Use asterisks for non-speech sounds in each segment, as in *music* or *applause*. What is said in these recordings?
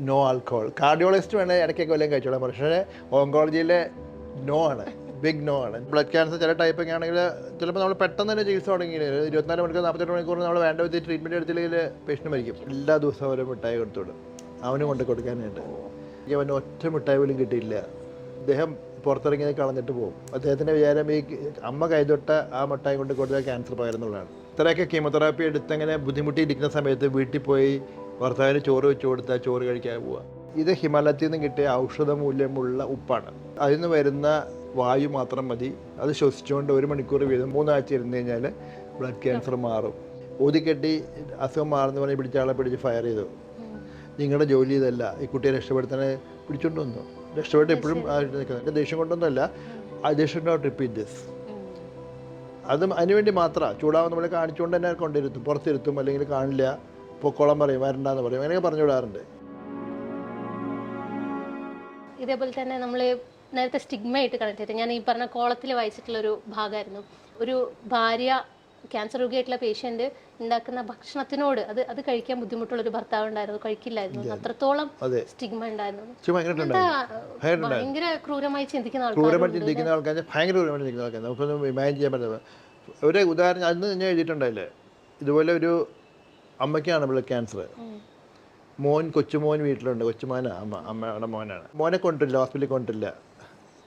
No alcohol cardiologist വേണേൽ ഇടയ്ക്കൊക്കെ വല്ലതും കഴിച്ചോളാം. പക്ഷേ ഓങ്കോളജിയിലെ നോ ആണ്. ബിഗ് നോ ആണ്. ബ്ലഡ് ക്യാൻസർ ചില ടൈപ്പ് ഒക്കെ ആണെങ്കിൽ ചിലപ്പോൾ നമ്മൾ പെട്ടെന്ന് തന്നെ ചികിത്സ തുടങ്ങി ഇരുപത്തിനാല് മണിക്കൂർ നാൽപ്പത്തെട്ട് മണിക്കൂർ നമ്മൾ വേണ്ട വിധത്തിൽ ട്രീറ്റ്മെന്റ് എടുത്തില്ലെങ്കിൽ പേഷ്യന്റ് മരിക്കും. എല്ലാ ദിവസവും അവരെ മിഠായി കൊടുത്തുവിടും അവന് കൊണ്ട് കൊടുക്കാനായിട്ട്. അവന് ഒറ്റ മിഠായി പോലും കിട്ടിയില്ല അദ്ദേഹം പുറത്തിറങ്ങിയത് കളഞ്ഞിട്ട് പോകും. അദ്ദേഹത്തിന്റെ വിചാരം ഈ അമ്മ കൈതൊട്ട ആ മിഠായി കൊണ്ട് കൊടുത്താൽ ക്യാൻസർ പകരുന്നുള്ളതാണ്. ഇത്രയൊക്കെ കീമോതെറാപ്പി എടുത്തങ്ങനെ ബുദ്ധിമുട്ടിയിരിക്കുന്ന സമയത്ത് വീട്ടിൽ പോയി ഭർത്താവിന് ചോറ് വെച്ച് കൊടുത്താൽ ചോറ് കഴിക്കാൻ പോവുക ഇത് ഹിമാലയത്തിൽ നിന്ന് കിട്ടിയ ഔഷധ മൂല്യമുള്ള ഉപ്പാണ്. അതിൽ നിന്ന് വരുന്ന വായു മാത്രം മതി. അത് ശ്വസിച്ചുകൊണ്ട് ഒരു മണിക്കൂർ വീതം മൂന്നാഴ്ച ഇരുന്ന് കഴിഞ്ഞാൽ ബ്ലഡ് ക്യാൻസർ മാറും. ഊതിക്കെട്ടി അസുഖം മാറുന്ന പറഞ്ഞ് പിടിച്ച ആളെ പിടിച്ച് ഫയർ ചെയ്തു. നിങ്ങളുടെ ജോലി ഇതല്ല. ഈ കുട്ടിയെ രക്ഷപ്പെടുത്താൻ പിടിച്ചോണ്ട് വന്നു. രക്ഷപ്പെട്ട് എപ്പോഴും നിൽക്കുന്നത് ദേഷ്യം കൊണ്ടൊന്നുമല്ല. ഐ ദേഷ്യം നോട്ട് റിപ്പീറ്റ് ദിസ്. അതും അതിനുവേണ്ടി മാത്രമാണ് ചൂടാവുന്ന നമ്മളെ കാണിച്ചുകൊണ്ട് തന്നെ കൊണ്ടിരുത്തും. പുറത്തിരുത്തും. അല്ലെങ്കിൽ കാണില്ല. പൊക്കോളം പറയും വരണ്ടെന്ന് പറയും. അങ്ങനെയൊക്കെ പറഞ്ഞു വിടാറുണ്ട്. ഇതേപോലെ തന്നെ നമ്മൾ നേരത്തെ സ്റ്റിഗ്മ ആയിട്ട് കണക്ട് ചെയ്ത് ഞാൻ ഈ പറഞ്ഞ കോളത്തിൽ വായിച്ചിട്ടുള്ള ഒരു ഭാഗമായിരുന്നു. ഒരു ഭാര്യ ക്യാൻസർ രോഗിയായിട്ടുള്ള പേഷ്യന്റ് ഉണ്ടാക്കുന്ന ഭക്ഷണത്തിനോട് അത് അത് കഴിക്കാൻ ബുദ്ധിമുട്ടുള്ള ഒരു ഭർത്താവ് ഉണ്ടായിരുന്നു. കഴിക്കില്ലായിരുന്നു. അത്രത്തോളം അതെ. സ്റ്റിഗ്മ ഉണ്ടായിരുന്നു. ഭയങ്കര ക്രൂരമായി ചിന്തിക്കുന്ന ആൾക്കാർ ക്രൂരമായിട്ട് ചിന്തിക്കുന്ന ആൾക്കാർ ഭയങ്കര ക്രൂരമായി ചിന്തിക്കുന്ന ആൾക്കാർ നമുക്കൊന്നും ഇമാജിൻ ചെയ്യാൻ പറ്റുന്നത് ഒരു ഉദാഹരണം അന്ന് ഞാൻ എഴുതിയിട്ടുണ്ടായില്ലേ? ഇതുപോലെ ഒരു അമ്മയ്ക്കാണ് ഇവിടെ ക്യാൻസർ മോൻ കൊച്ചുമോൻ വീട്ടിലുണ്ട്. കൊച്ചുമോനാണ് അമ്മ അമ്മയുടെ മോനാണ്. മോനെ കൊണ്ടില്ല ഹോസ്പിറ്റലിൽ കൊണ്ടില്ല.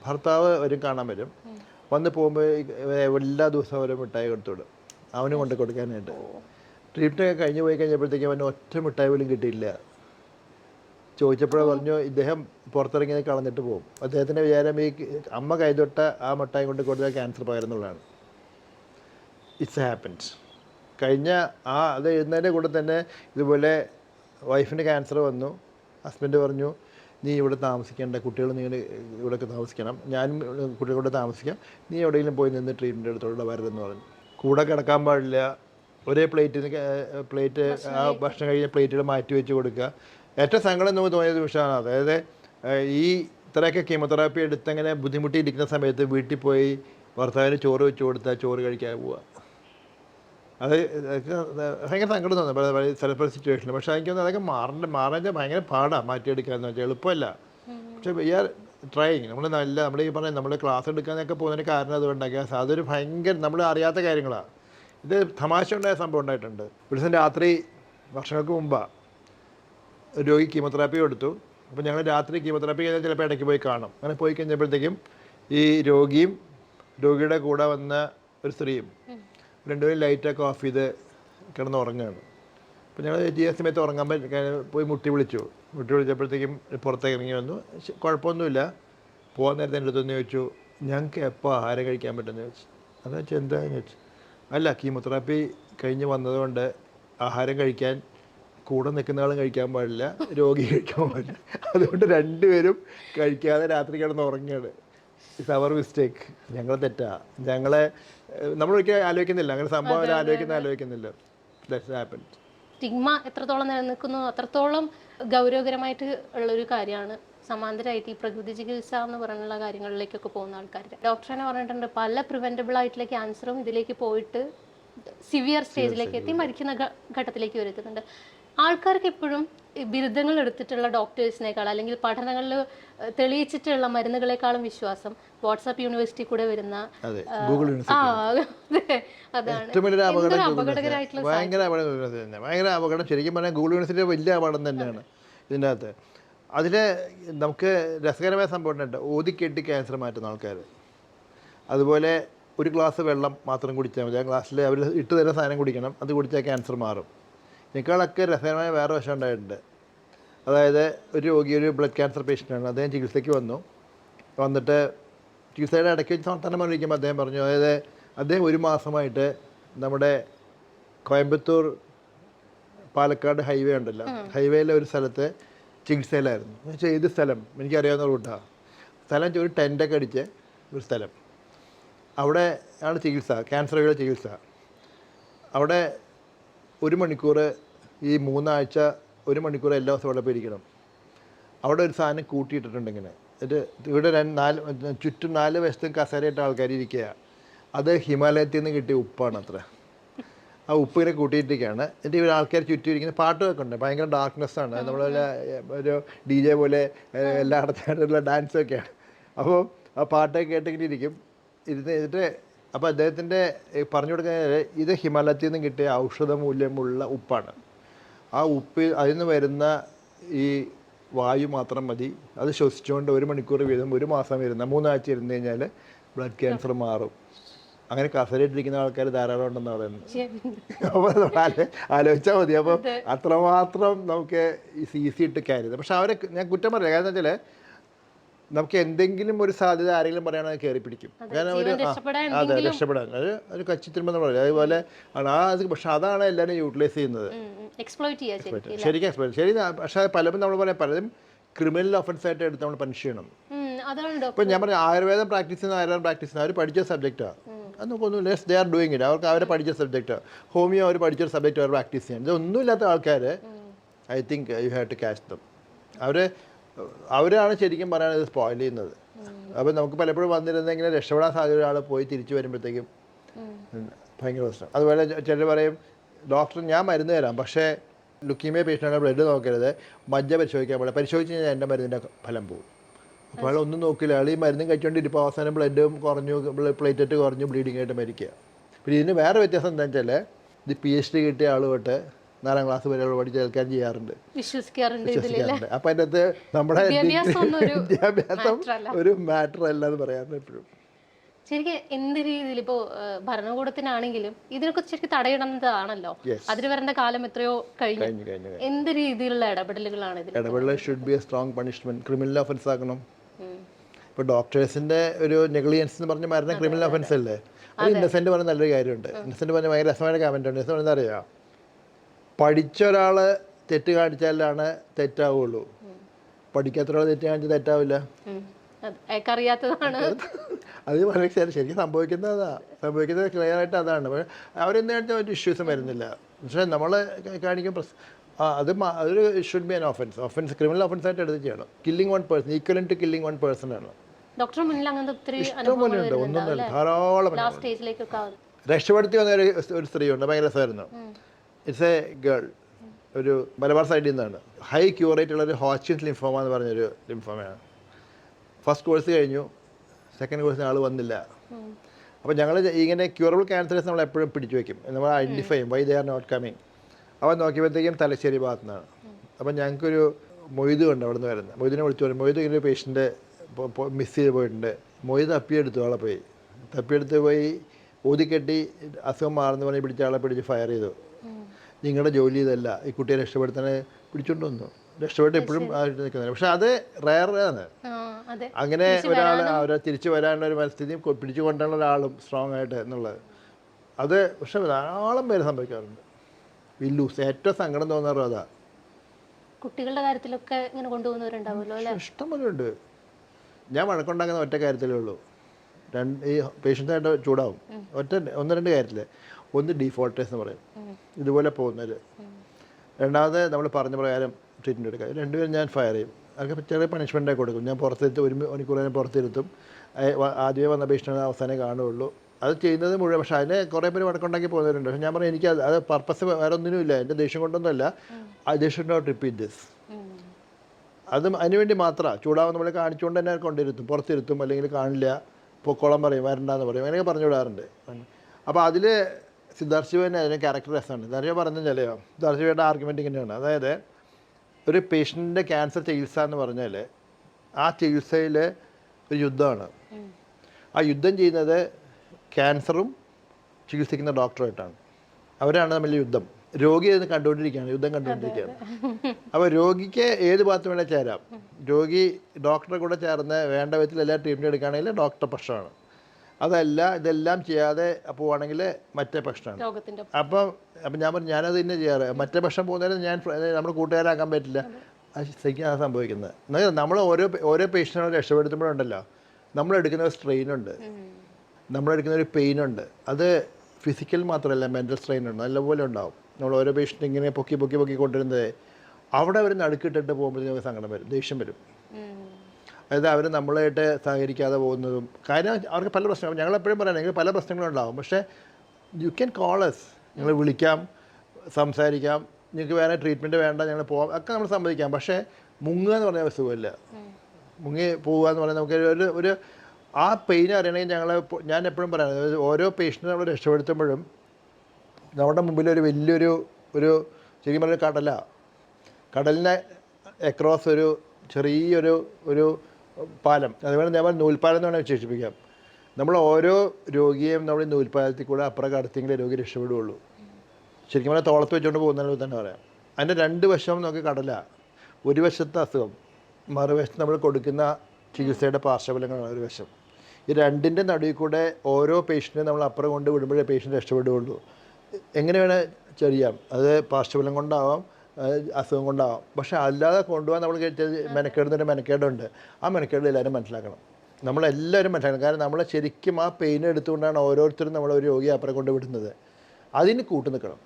ഭർത്താവ് വരും കാണാൻ വരും. വന്ന് പോകുമ്പോൾ എല്ലാ ദിവസവും അവരെ മിഠായി കൊടുത്തുവിടും അവന് കൊണ്ട് കൊടുക്കാനായിട്ട്. ട്രീറ്റ്മെന്റ് ഒക്കെ കഴിഞ്ഞ് പോയി കഴിഞ്ഞപ്പോഴത്തേക്കും അവന് ഒറ്റ മിഠായി പോലും കിട്ടിയില്ല ചോദിച്ചപ്പോഴേ പറഞ്ഞു ഇദ്ദേഹം പുറത്തിറങ്ങിയത് കളഞ്ഞിട്ട് പോകും. അദ്ദേഹത്തിന്റെ വിചാരം ഈ അമ്മ കൈതൊട്ട ആ മിഠായി കൊണ്ട് കൊടുത്താൽ ക്യാൻസർ പകരുന്നുള്ളതാണ്. ഇറ്റ്സ് ഹാപ്പൻസ് കഴിഞ്ഞ ആ അത് എഴുതുന്നതിന്റെ കൂടെ തന്നെ ഇതുപോലെ വൈഫിന് ക്യാൻസർ വന്നു. ഹസ്ബൻഡ് പറഞ്ഞു നീ ഇവിടെ താമസിക്കേണ്ട കുട്ടികൾ നീ ഇവിടെയൊക്കെ താമസിക്കണം. ഞാനും കുട്ടികളുടെ കൂടെ താമസിക്കാം. നീ എവിടെയെങ്കിലും പോയി നിന്ന് ട്രീറ്റ്മെന്റ് എടുത്തോടെ വരരുതെന്ന് പറഞ്ഞു. കൂടെ കിടക്കാൻ പാടില്ല. ഒരേ പ്ലേറ്റ് പ്ലേറ്റ് ആ ഭക്ഷണം കഴിഞ്ഞ പ്ലേറ്റുകൾ മാറ്റി വെച്ച് കൊടുക്കുക. ഏറ്റവും സങ്കടം നമുക്ക് തോന്നിയ നിമിഷമാണ് അതായത് ഈ ഇത്രയൊക്കെ കീമോതെറാപ്പി എടുത്തങ്ങനെ ബുദ്ധിമുട്ടിയിരിക്കുന്ന സമയത്ത് വീട്ടിൽ പോയി ഭർത്താവിന് ചോറ് വെച്ച് കൊടുത്താൽ ചോറ് കഴിക്കാൻ പോവുക. അത് ഭയങ്കര സങ്കടം തോന്നുന്നു ചിലപ്പോൾ സിറ്റുവേഷനിൽ പക്ഷേ എനിക്ക് തോന്നുന്നു അതൊക്കെ മാറേണ്ട മാറേണ്ട ഭയങ്കര പാടാണ് മാറ്റിയെടുക്കാന്ന് വെച്ചാൽ എളുപ്പമല്ല. പക്ഷേ വി ആർ ട്രൈങ് നമ്മൾ നല്ല നമ്മൾ ഈ പറഞ്ഞ നമ്മൾ ക്ലാസ് എടുക്കാനൊക്കെ പോകുന്നതിന് കാരണം അതുകൊണ്ടാക്കിയാൽ അതൊരു ഭയങ്കര നമ്മൾ അറിയാത്ത കാര്യങ്ങളാണ് ഇത് തമാശ ഉണ്ടായ സംഭവം ഉണ്ടായിട്ടുണ്ട്. ഒരു ദിവസം രാത്രി വർഷങ്ങൾക്ക് മുമ്പാണ് ഒരു രോഗി കീമോതെറാപ്പി കൊടുത്തു. അപ്പോൾ ഞങ്ങൾ രാത്രി കീമോതെറാപ്പി കഴിഞ്ഞാൽ ചിലപ്പോൾ ഇടയ്ക്ക് പോയി കാണും. അങ്ങനെ പോയി കഴിഞ്ഞപ്പോഴത്തേക്കും ഈ രോഗിയും രോഗിയുടെ കൂടെ വന്ന ഒരു സ്ത്രീയും രണ്ടുപേരും ലൈറ്റൊക്കെ ഓഫ് ചെയ്ത് കിടന്ന് ഉറങ്ങുകയാണ്. അപ്പോൾ ഞങ്ങൾ ജി സമയത്ത് ഉറങ്ങാൻ പോയി മുട്ടി വിളിച്ചു. മുട്ടി വിളിച്ചപ്പോഴത്തേക്കും പുറത്തേക്ക് ഇറങ്ങി വന്നു. കുഴപ്പമൊന്നുമില്ല. പോകാൻ നേരത്തെ എന്റെ അടുത്തൊന്ന് ചോദിച്ചു ഞങ്ങൾക്ക് എപ്പോൾ ആഹാരം കഴിക്കാൻ പറ്റുമെന്ന് ചോദിച്ചു. അതെന്ന് വെച്ചാൽ എന്താണെന്ന് ചോദിച്ചു. അല്ല കീമോതെറാപ്പി കഴിഞ്ഞ് വന്നതുകൊണ്ട് ആഹാരം കഴിക്കാൻ കൂടെ നിൽക്കുന്ന ആളും കഴിക്കാൻ പാടില്ല രോഗി കഴിക്കാൻ പാടില്ല. *laughs* അതുകൊണ്ട് രണ്ടുപേരും കഴിക്കാതെ രാത്രി കിടന്ന് ഉറങ്ങുകയാണ്. ഇറ്റ്സ് അവർ മിസ്റ്റേക്ക് ഞങ്ങൾ തെറ്റാ. ഞങ്ങളെ നമ്മൾ നമ്മളൊരിക്കലും ആലോചിക്കുന്നില്ല. അങ്ങനെ സംഭവം ആലോചിക്കുന്ന ആലോചിക്കുന്നില്ല ദാറ്റ്സ് ഹാപ്പൻ സ്റ്റിഗ്മ എത്രത്തോളം നിലനിൽക്കുന്നു അത്രത്തോളം ഗൗരവകരമായിട്ട് ഉള്ളൊരു കാര്യമാണ് സമാന്തരമായിട്ട് ഈ പ്രകൃതി ചികിത്സ എന്ന് പറഞ്ഞുള്ള കാര്യങ്ങളിലേക്കൊക്കെ പോകുന്ന ആൾക്കാർ ഡോക്ടർ തന്നെ പറഞ്ഞിട്ടുണ്ട് പല പ്രിവെന്റബിൾ ആയിട്ടുള്ള ക്യാൻസറും ഇതിലേക്ക് പോയിട്ട് സിവിയർ സ്റ്റേജിലേക്ക് എത്തി മരിക്കുന്ന ഘട്ടത്തിലേക്ക് വരുത്തുന്നുണ്ട് ആൾക്കാർക്ക് എപ്പോഴും ബിരുദങ്ങൾ എടുത്തിട്ടുള്ള ഡോക്ടേഴ്സിനേക്കാൾ അല്ലെങ്കിൽ പഠനങ്ങളിൽ തെളിയിച്ചിട്ടുള്ള മരുന്നുകളെക്കാളും വിശ്വാസം വാട്സാപ്പ് യൂണിവേഴ്സിറ്റി കൂടെ വരുന്ന. ഭയങ്കര അപകടം തന്നെ. ഭയങ്കര അപകടം. ശരിക്കും പറഞ്ഞാൽ ഗൂഗിൾ യൂണിവേഴ്സിറ്റി വലിയ അപകടം തന്നെയാണ് ഇതിന്റെ അകത്ത് അതിൽ നമുക്ക് രസകരമായ സംഭവം ഉണ്ട് ഓതിക്കെട്ടി ക്യാൻസർ മാറ്റുന്ന ആൾക്കാർ അതുപോലെ ഒരു ഗ്ലാസ് വെള്ളം മാത്രം കുടിച്ചാൽ മതി. ആ ഗ്ലാസ്സിൽ അവർ ഇട്ട് തരുന്ന സാധനം കുടിക്കണം. അത് കുടിച്ചാൽ ക്യാൻസർ മാറും. ഇതിനേക്കാളൊക്കെ രസകരമായ വേറെ വശം ഉണ്ടായിട്ടുണ്ട്. അതായത് ഒരു രോഗി ഒരു ബ്ലഡ് ക്യാൻസർ പേഷ്യന്റാണ്. അദ്ദേഹം ചികിത്സയ്ക്ക് വന്നു. വന്നിട്ട് ചികിത്സയുടെ ഇടയ്ക്ക് വെച്ച് വർത്തമാനം പറഞ്ഞിരിക്കുമ്പോൾ അദ്ദേഹം പറഞ്ഞു അതായത് അദ്ദേഹം ഒരു മാസമായിട്ട് നമ്മുടെ കോയമ്പത്തൂർ പാലക്കാട് ഹൈവേ ഉണ്ടല്ലോ. ഹൈവേയിലെ ഒരു സ്ഥലത്ത് ചികിത്സയിലായിരുന്നു. എന്ന് വെച്ചാൽ ഏത് സ്ഥലം എനിക്കറിയാവുന്ന റൂട്ടാണ് സ്ഥലം ഒരു ടെന്റൊക്കെ അടിച്ച് ഒരു സ്ഥലം. അവിടെ ആണ് ചികിത്സ ക്യാൻസറുകളുടെ ചികിത്സ. അവിടെ ഒരു മണിക്കൂർ ഈ മൂന്നാഴ്ച ഒരു മണിക്കൂർ എല്ലാ ദിവസവും ഇരിക്കണം അവിടെ ഒരു സാധനം കൂട്ടിയിട്ടിട്ടുണ്ട് ഇങ്ങനെ. എന്നിട്ട് ഇവിടെ രണ്ട് നാല് ചുറ്റും നാല് വശത്തും കസേരയിട്ട് ആൾക്കാർ ഇരിക്കുക അത് ഹിമാലയത്തിൽ നിന്ന് കിട്ടിയ ഉപ്പാണ് അത്ര. ആ ഉപ്പ് ഇങ്ങനെ കൂട്ടിയിട്ടിരിക്കുകയാണ്. എന്നിട്ട് ഇവർ ആൾക്കാർ ചുറ്റും ഇരിക്കുന്ന പാട്ട് ഉണ്ട്. ഭയങ്കര ഡാർക്ക്നെസ് ആണ്. നമ്മളെ ഒരു ഡി ജെ പോലെ എല്ലായിടത്തുള്ള ഡാൻസൊക്കെയാണ് അപ്പോൾ ആ പാട്ടൊക്കെ കേട്ടിങ്ങനെ ഇരിക്കും. ഇരുന്ന് എന്നിട്ട് അപ്പോൾ അദ്ദേഹത്തിന്റെ പറഞ്ഞു കൊടുക്കുന്നത് ഇത് ഹിമാലയത്തിൽ നിന്ന് കിട്ടിയ ഔഷധ മൂല്യമുള്ള ഉപ്പാണ്. ആ ഉപ്പ് അതിൽ നിന്ന് വരുന്ന ഈ വായു മാത്രം മതി. അത് ശ്വസിച്ചുകൊണ്ട് ഒരു മണിക്കൂർ വീതം ഒരു മാസം വരുന്ന മൂന്നാഴ്ച ഇരുന്ന് കഴിഞ്ഞാൽ ബ്ലഡ് ക്യാൻസർ മാറും. അങ്ങനെ കസരയിട്ടിരിക്കുന്ന ആൾക്കാർ ധാരാളം ഉണ്ടെന്ന് പറയുന്നത്. അപ്പോൾ ആലോചിച്ചാൽ മതി. അപ്പോൾ അത്രമാത്രം നമുക്ക് ഈസി ഇട്ട് കാര്യം പക്ഷെ അവരെ ഞാൻ കുറ്റം പറയാം. കാരണം വെച്ചാൽ നമുക്ക് എന്തെങ്കിലും ഒരു സാധ്യത ആരെങ്കിലും പറയുകയാണെങ്കിൽ കയറി പിടിക്കും. കാരണം ഒരു അതെ രക്ഷപ്പെടാൻ. അത് ഒരു കച്ചിത്തിരുമെന്ന് പറയും അതുപോലെ ആണ്. ആ അത് പക്ഷെ അതാണ് എല്ലാവരും യൂട്ടിലൈസ് ചെയ്യുന്നത്. ശരിക്കും എക്സ്പ്ലോയിറ്റ് ശരി പക്ഷേ പലരും നമ്മൾ പറയാം പലരും ക്രിമിനൽ ഒഫൻസ് ആയിട്ട് എടുത്ത് നമ്മൾ പനിഷ് ചെയ്യണം. ഇപ്പം ഞാൻ പറഞ്ഞു ആയുർവേദം പ്രാക്ടീസ് ചെയ്യുന്ന ആയുർവേദം പ്രാക്ടീസ് ചെയ്യുന്ന അവർ പഠിച്ച സബ്ജക്റ്റാണ് അത് നോക്കൊന്നും less they are doing it അവർക്ക് അവരെ പഠിച്ച സബ്ജക്റ്റാണ് ഹോമിയോ അവർ പഠിച്ച സബ്ജക്റ്റ് അവർ പ്രാക്ടീസ് ചെയ്യാൻ ഇതൊന്നുമില്ലാത്ത ആൾക്കാർ I think you have to catch them അവർ അവരാണ് ശരിക്കും പറയുന്നത് ഇത് സ്പോയിൽ ചെയ്യുന്നത്. അപ്പോൾ നമുക്ക് പലപ്പോഴും വന്നിരുന്നെങ്കിൽ രക്ഷപ്പെടാൻ സാധ്യത ഒരാൾ പോയി തിരിച്ചു വരുമ്പോഴത്തേക്കും ഭയങ്കര പ്രശ്നം. അതുപോലെ ചിലർ പറയും ഡോക്ടർ ഞാൻ മരുന്ന് തരാം പക്ഷേ ലുക്കീമിയ പേഷ്യന്റ് ബ്ലഡ് നോക്കരുത് മജ്ജ പരിശോധിക്കാൻ പാടില്ല പരിശോധിച്ച് കഴിഞ്ഞാൽ എന്റെ മരുന്നിന്റെ ഫലം പോകും. അപ്പോൾ അയാൾ ഒന്നും നോക്കില്ല. അയാൾ ഈ മരുന്നും കഴിച്ചുകൊണ്ടിരിപ്പോൾ അവസാനം ബ്ലഡും കുറഞ്ഞു പ്ലേറ്ററ്റ് കുറഞ്ഞു ബ്ലീഡിങ് ആയിട്ട് മരിക്കുക. പിന്നെ ഇതിന് വേറെ വ്യത്യാസം എന്താണെന്ന് വെച്ചാൽ ഇത് പി എച്ച് ഡി കിട്ടിയ ആൾ തൊട്ട് നാലാം ക്ലാസ് വരെയുള്ള പഠിച്ച് കേൾക്കാൻ ചെയ്യാറുണ്ട്. വിശ്വസിക്കാറുണ്ട് അപ്പൊ വിശ്വസിക്കാറുണ്ട്. അപ്പം അതിന്റെ അകത്ത് നമ്മുടെ വിദ്യാഭ്യാസം ഒരു മാറ്റർ അല്ല എന്ന് പറയാറുണ്ട് എപ്പോഴും. ശരിക്കും എന്ത് രീതിയിൽ ഇപ്പോ ഭരണകൂടത്തിനാണെങ്കിലും ഇതിനൊക്കെ ശരിക്കും തടയിടുന്നതാണല്ലോ. അതിന് വരേണ്ട കാലം എത്രയോ കഴിഞ്ഞു. എന്ത് രീതിയിലുള്ള ഇടപെടലുകളാണ് ഇതിൽ ഇടപെടൽ should be a strong punishment criminal offence ആക്കണം. ഇപ്പോൾ ഡോക്ടേഴ്സിന്റെ ഒരു നെഗ്ലിയൻസ് എന്ന് പറഞ്ഞ മരുന്ന് ക്രിമിനൽ ഒഫൻസ് അല്ലേ? അത് ഇന്നസെന്റ് പറഞ്ഞ നല്ലൊരു കാര്യമുണ്ട്. ഇന്നസെന്റ് പറഞ്ഞ ഭയങ്കര രസമായ കമന്റ് ഉണ്ട്. ഇന്നസെന്റ് എന്താ അറിയാം പഠിച്ച ഒരാൾ തെറ്റ് കാണിച്ചാലാണ് തെറ്റാവുള്ളൂ. പഠിക്കാത്ത ഒരാൾ തെറ്റ് കാണിച്ച തെറ്റാവില്ല. *laughs* അത് വളരെ ശരി. ശരിക്കും സംഭവിക്കുന്നത്. അതാ സംഭവിക്കുന്നത് ക്ലിയർ ആയിട്ട് അതാണ്. പക്ഷേ അവരെന്ത് കാണിച്ചാൽ ഒരു ഇഷ്യൂസും വരുന്നില്ല. പക്ഷേ നമ്മൾ കാണിക്കും അത് അതൊരു should be an offence offence criminal offence ആയിട്ട് എടുത്ത് ചെയ്യണം. Killing one person equivalent to killing one person ആണ്. ഇഷ്ടംപോലെ ഉണ്ട്. ഒന്നൊന്നല്ല ധാരാളം രക്ഷപ്പെടുത്തി വന്ന ഒരു സ്ത്രീ ഉണ്ട് ഭയങ്കര രസമായിരുന്നു. ഇറ്റ്സ് എ ഗേൾ ഒരു മലബാർ സൈഡിൽ നിന്നാണ്. ഹൈ ക്യൂറേറ്റ് ഉള്ള ഒരു ഹോച്ചിൻസ് ലിംഫോമ എന്ന് പറഞ്ഞൊരു ലിംഫോമയാണ് ഫസ്റ്റ് കോഴ്സ് കഴിഞ്ഞു. സെക്കൻഡ് കോഴ്സിന് ആൾ വന്നില്ല. അപ്പോൾ ഞങ്ങൾ ഇങ്ങനെ ക്യൂറബിൾ ക്യാൻസേഴ്സ് നമ്മൾ എപ്പോഴും പിടിച്ചു വയ്ക്കും നമ്മൾ ഐഡന്റിഫൈ ചെയ്യും. Why they are not coming അവൻ നോക്കിയപ്പോഴത്തേക്കും തലശ്ശേരി ഭാഗത്തു നിന്നാണ് അപ്പം ഞങ്ങൾക്കൊരു മൊയ്ത് ഉണ്ട് അവിടെ നിന്ന് വരുന്നത്. മൊയ്തിനെ വിളിച്ചു പറഞ്ഞു. മൊയ്ത് ഇങ്ങനെ പേഷ്യന്റ് മിസ് ചെയ്ത് പോയിട്ടുണ്ട്. മൊയ്ത് തപ്പിയെടുത്തു ആളെ പോയി. തപ്പിയെടുത്ത് പോയി ഊതിക്കെട്ടി അസുഖം മാറുന്ന പറഞ്ഞ് പിടിച്ച ആളെ പിടിച്ച് ഫയർ ചെയ്തു. നിങ്ങളുടെ ജോലി ഇതല്ല. ഈ കുട്ടിയെ രക്ഷപ്പെടുത്താൻ പിടിച്ചോണ്ട് വന്നു. രക്ഷപ്പെട്ട് എപ്പോഴും നിൽക്കുന്നത് പക്ഷെ അത് റയറാണ് അങ്ങനെ ഒരാൾ അവരെ തിരിച്ചു വരാനുള്ള ഒരു മനസ്ഥിതിയും കൊ- പിടിച്ചു കൊണ്ടുള്ള ഒരാളും സ്ട്രോങ് ആയിട്ട് എന്നുള്ളത്. അത് പക്ഷെ ധാരാളം പേര് സംഭവിക്കാറുണ്ട്. വില്ലൂസ് ഏറ്റവും സങ്കടം തോന്നാറും അതാ. കുട്ടികളുടെ കാര്യത്തിലൊക്കെ ഇങ്ങനെ കൊണ്ടുപോകുന്നവരുണ്ടാവുമല്ലോ അല്ലെ? ഇഷ്ടംപോലെ ഉണ്ട് ഞാൻ വഴക്കുണ്ടാക്കുന്ന ഒറ്റ കാര്യത്തിലേ ഉള്ളൂ. രണ്ട് ഈ പേഷ്യൻസായിട്ട് ചൂടാവും. ഒറ്റ ഒന്ന് രണ്ട് കാര്യത്തിൽ ഒന്ന് ഡീഫോൾട്ടേഴ്സ് എന്ന് പറയും. ഇതുപോലെ പോകുന്നവർ രണ്ടാമത് നമ്മൾ പറഞ്ഞ പ്രകാരം ട്രീറ്റ്മെന്റ് എടുക്കുക. രണ്ടുപേരും ഞാൻ ഫയർ ചെയ്യും. അതൊക്കെ ചെറിയ പണിഷ്മെന്റൊക്കെ കൊടുക്കും. ഞാൻ പുറത്തിരുത്ത് ഒരു മണിക്കൂർ ഞാൻ പുറത്തിരുത്തും. ആദ്യമേ വന്ന പേഷ്യന്റ് അവസാനം കാണുകയുള്ളൂ. അത് ചെയ്യുന്നത് മുഴുവൻ പക്ഷേ അതിനെ കുറേ പേര് വടക്കുണ്ടാക്കി പോകുന്നവരുണ്ട്. പക്ഷേ ഞാൻ പറഞ്ഞു എനിക്ക് അത് പർപ്പസ് വേറെ ഒന്നിനുമില്ല എന്റെ ദേഷ്യം കൊണ്ടൊന്നുമല്ല. ഐ ദേഷ്യം നോട്ട് റിപ്പീറ്റ് ദിസ് അത് അതിനുവേണ്ടി മാത്രമാണ് ചൂടാവുന്ന നമ്മൾ കാണിച്ചുകൊണ്ട് തന്നെ കൊണ്ടിരുത്തും പുറത്തിരുത്തും. അല്ലെങ്കിൽ കാണില്ല. പൊക്കോളം പറയും. വരണ്ടെന്ന് പറയും. അങ്ങനെയൊക്കെ പറഞ്ഞു വിടാറുണ്ട്. അപ്പോൾ അതിൽ സിദ്ധാർത്ഥ ശിവന് അതിന് ക്യാരക്ടർ രസമാണ് സിദ്ധാർത്ഥ ശിവ പറഞ്ഞ ചിലയോ? സിദ്ധാർത്ഥ ശിവയുടെ ആർഗ്യുമെന്റ് ഇങ്ങനെയാണ്. അതായത് ഒരു പേഷ്യന്റിന്റെ ക്യാൻസർ ചികിത്സ എന്ന് പറഞ്ഞാൽ ആ ചികിത്സയിൽ ഒരു യുദ്ധമാണ്. ആ യുദ്ധം ചെയ്യുന്നത് ക്യാൻസറും ചികിത്സിക്കുന്ന ഡോക്ടറുമായിട്ടാണ് അവരാണ് തമ്മിൽ യുദ്ധം. രോഗി അത് കണ്ടുകൊണ്ടിരിക്കുകയാണ്. യുദ്ധം കണ്ടുകൊണ്ടിരിക്കുകയാണ്. *laughs* അപ്പോൾ രോഗിക്ക് ഏത് ഭാഗത്ത് വേണേൽ ചേരാം. രോഗി ഡോക്ടറെ കൂടെ ചേർന്ന് വേണ്ട വിധത്തിൽ എല്ലാ ട്രീറ്റ്മെന്റ് എടുക്കുകയാണെങ്കിൽ ഡോക്ടർ പക്ഷമാണ്. അതല്ല ഇതെല്ലാം ചെയ്യാതെ പോവുകയാണെങ്കിൽ മറ്റേ പ്രശ്നമാണ് രോഗത്തിന്റെ അപ്പം അപ്പം ഞാൻ പറഞ്ഞു ഞാനത് തന്നെ ചെയ്യാറ്. മറ്റേ പ്രശ്നം പോകുന്നതിന് ഞാൻ നമ്മുടെ കൂട്ടുകാരാക്കാൻ പറ്റില്ല. ശരിക്കും സംഭവിക്കുന്നത്. എന്നാൽ നമ്മൾ ഓരോ ഓരോ പേഷ്യന്റിനെ രക്ഷപ്പെടുത്തുമ്പോഴുണ്ടല്ലോ. നമ്മളെടുക്കുന്ന ഒരു സ്ട്രെയിൻ ഉണ്ട്. നമ്മളെടുക്കുന്ന ഒരു പെയിൻ ഉണ്ട്. അത് ഫിസിക്കൽ മാത്രമല്ല മെന്റൽ സ്ട്രെയിൻ ഉണ്ട്. നല്ലപോലെ ഉണ്ടാവും. നമ്മൾ ഓരോ പേഷ്യന്റ് ഇങ്ങനെ പൊക്കി പൊക്കി പൊക്കി കൊണ്ടുവരുന്നത്. അവിടെ അവർ നടുക്കിട്ടിട്ട് പോകുമ്പോഴത്തേക്കും സങ്കടം വരും ദേഷ്യം വരും. അതായത് അവർ നമ്മളായിട്ട് സഹകരിക്കാതെ പോകുന്നതും. കാര്യം അവർക്ക് പല പ്രശ്നങ്ങളും ഞങ്ങൾ എപ്പോഴും പറയുകയാണെങ്കിൽ പല പ്രശ്നങ്ങളും ഉണ്ടാകും പക്ഷേ യു ക്യാൻ കോൾ എസ് നിങ്ങൾ വിളിക്കാം സംസാരിക്കാം. നിങ്ങൾക്ക് വേറെ ട്രീറ്റ്മെന്റ് വേണ്ട ഞങ്ങൾ പോകാം ഒക്കെ നമ്മൾ സമ്മതിക്കാം. പക്ഷേ മുങ്ങുക എന്ന് പറഞ്ഞാൽ സുഖമില്ല. മുങ്ങി പോവുക എന്ന് പറഞ്ഞാൽ നമുക്ക് ഒരു ഒരു ആ പെയിൻ അറിയണമെങ്കിൽ ഞങ്ങൾ ഞാൻ എപ്പോഴും പറയുന്നത് ഓരോ പേഷ്യന്റ് നമ്മൾ രക്ഷപ്പെടുത്തുമ്പോഴും നമ്മുടെ മുമ്പിൽ ഒരു വലിയൊരു ഒരു ശരിക്കും പറഞ്ഞ കടല. കടലിനെ അക്രോസ് ഒരു ചെറിയൊരു ഒരു പാലം. അതുപോലെ നമ്മൾ നൂൽപ്പാലം എന്ന് വേണമെങ്കിൽ വിശേഷിപ്പിക്കാം. നമ്മൾ ഓരോ രോഗിയെയും നമ്മൾ നൂൽപ്പാലത്തിൽ കൂടെ അപ്പുറം കടത്തിയെങ്കിലേ രോഗി രക്ഷപ്പെടുകയുള്ളൂ. ശരിക്കും പറഞ്ഞാൽ തോളത്ത് വെച്ചുകൊണ്ട് പോകുന്നതിന് തന്നെ പറയാം. അതിന്റെ രണ്ട് വശം നമുക്ക് കടല. ഒരു വശത്തെ അസുഖം മറുവശത്ത് നമ്മൾ കൊടുക്കുന്ന ചികിത്സയുടെ പാർശ്വഫലങ്ങളാണ് ഒരു വശം. ഈ രണ്ടിന്റെ നടുവിൽ കൂടെ ഓരോ പേഷ്യന്റിനെ നമ്മൾ അപ്പുറം കൊണ്ട് വിടുമ്പോഴേ പേഷ്യന്റ് രക്ഷപ്പെടുകയുള്ളൂ. എങ്ങനെ വേണേൽ ചെയ്യാം. അത് പാർശ്വഫലം കൊണ്ടാവാം അസുഖം കൊണ്ടാവാം. പക്ഷേ അല്ലാതെ കൊണ്ടുപോകാൻ നമ്മൾ മെനക്കേടുന്നൊരു മെനക്കേടുണ്ട്. ആ മെനക്കേട് എല്ലാവരും മനസ്സിലാക്കണം. നമ്മളെല്ലാവരും മനസ്സിലാക്കണം. കാരണം നമ്മളെ ശരിക്കും ആ പെയിൻ എടുത്തുകൊണ്ടാണ് ഓരോരുത്തരും നമ്മളെ ഒരു രോഗിയെ അപ്പുറം കൊണ്ട് വിടുന്നത്. അതിന് കൂട്ടു നിൽക്കണം.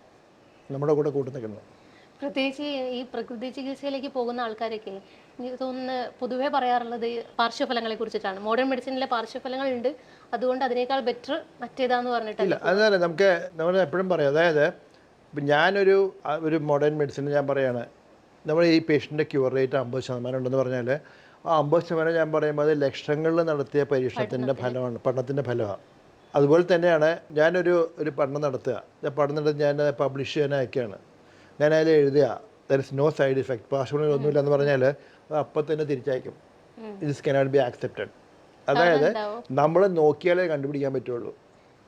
നമ്മുടെ കൂടെ കൂട്ടു നിൽക്കണം. പ്രത്യേകിച്ച് ഈ പ്രകൃതി ചികിത്സയിലേക്ക് പോകുന്ന ആൾക്കാരൊക്കെ എനിക്ക് തോന്നുന്നു പൊതുവേ പറയാറുള്ളത് പാർശ്വഫലങ്ങളെ കുറിച്ചിട്ടാണ്. മോഡേൺ മെഡിസിനിലെ പാർശ്വഫലങ്ങൾ ഉണ്ട് അതുകൊണ്ട് അതിനേക്കാൾ ബെറ്റർ മറ്റേതാന്ന് പറഞ്ഞിട്ടില്ല അതല്ല. നമുക്ക് നമ്മൾ എപ്പോഴും പറയാം. അതായത് ഇപ്പം ഞാനൊരു ഒരു മോഡേൺ മെഡിസിൻ ഞാൻ പറയുകയാണ് നമ്മൾ ഈ പേഷ്യന്റെ ക്യൂർ റേറ്റ് അമ്പത് ശതമാനം ഉണ്ടെന്ന് പറഞ്ഞാൽ ആ അമ്പത് ശതമാനം ഞാൻ പറയുമ്പോൾ അത് ലക്ഷങ്ങളിൽ നടത്തിയ പരീക്ഷണത്തിന്റെ ഫലമാണ് പഠനത്തിന്റെ ഫലമാണ് അതുപോലെ തന്നെയാണ് ഞാനൊരു ഒരു പഠനം നടത്തുക. ഞാൻ പഠനം നടത്തി ഞാൻ പബ്ലിഷ് ചെയ്യാനൊക്കെയാണ്. ഞാൻ അതിൽ എഴുതുക. There is no side effect പാർശ്വഫലങ്ങളൊന്നുമില്ല എന്ന് പറഞ്ഞാൽ അത് അപ്പം തന്നെ തിരിച്ചയക്കും. ദിസ് കനോട്ട് ബി ആക്സെപ്റ്റഡ് അതായത് നമ്മൾ നോക്കിയാലേ കണ്ടുപിടിക്കാൻ പറ്റുള്ളൂ.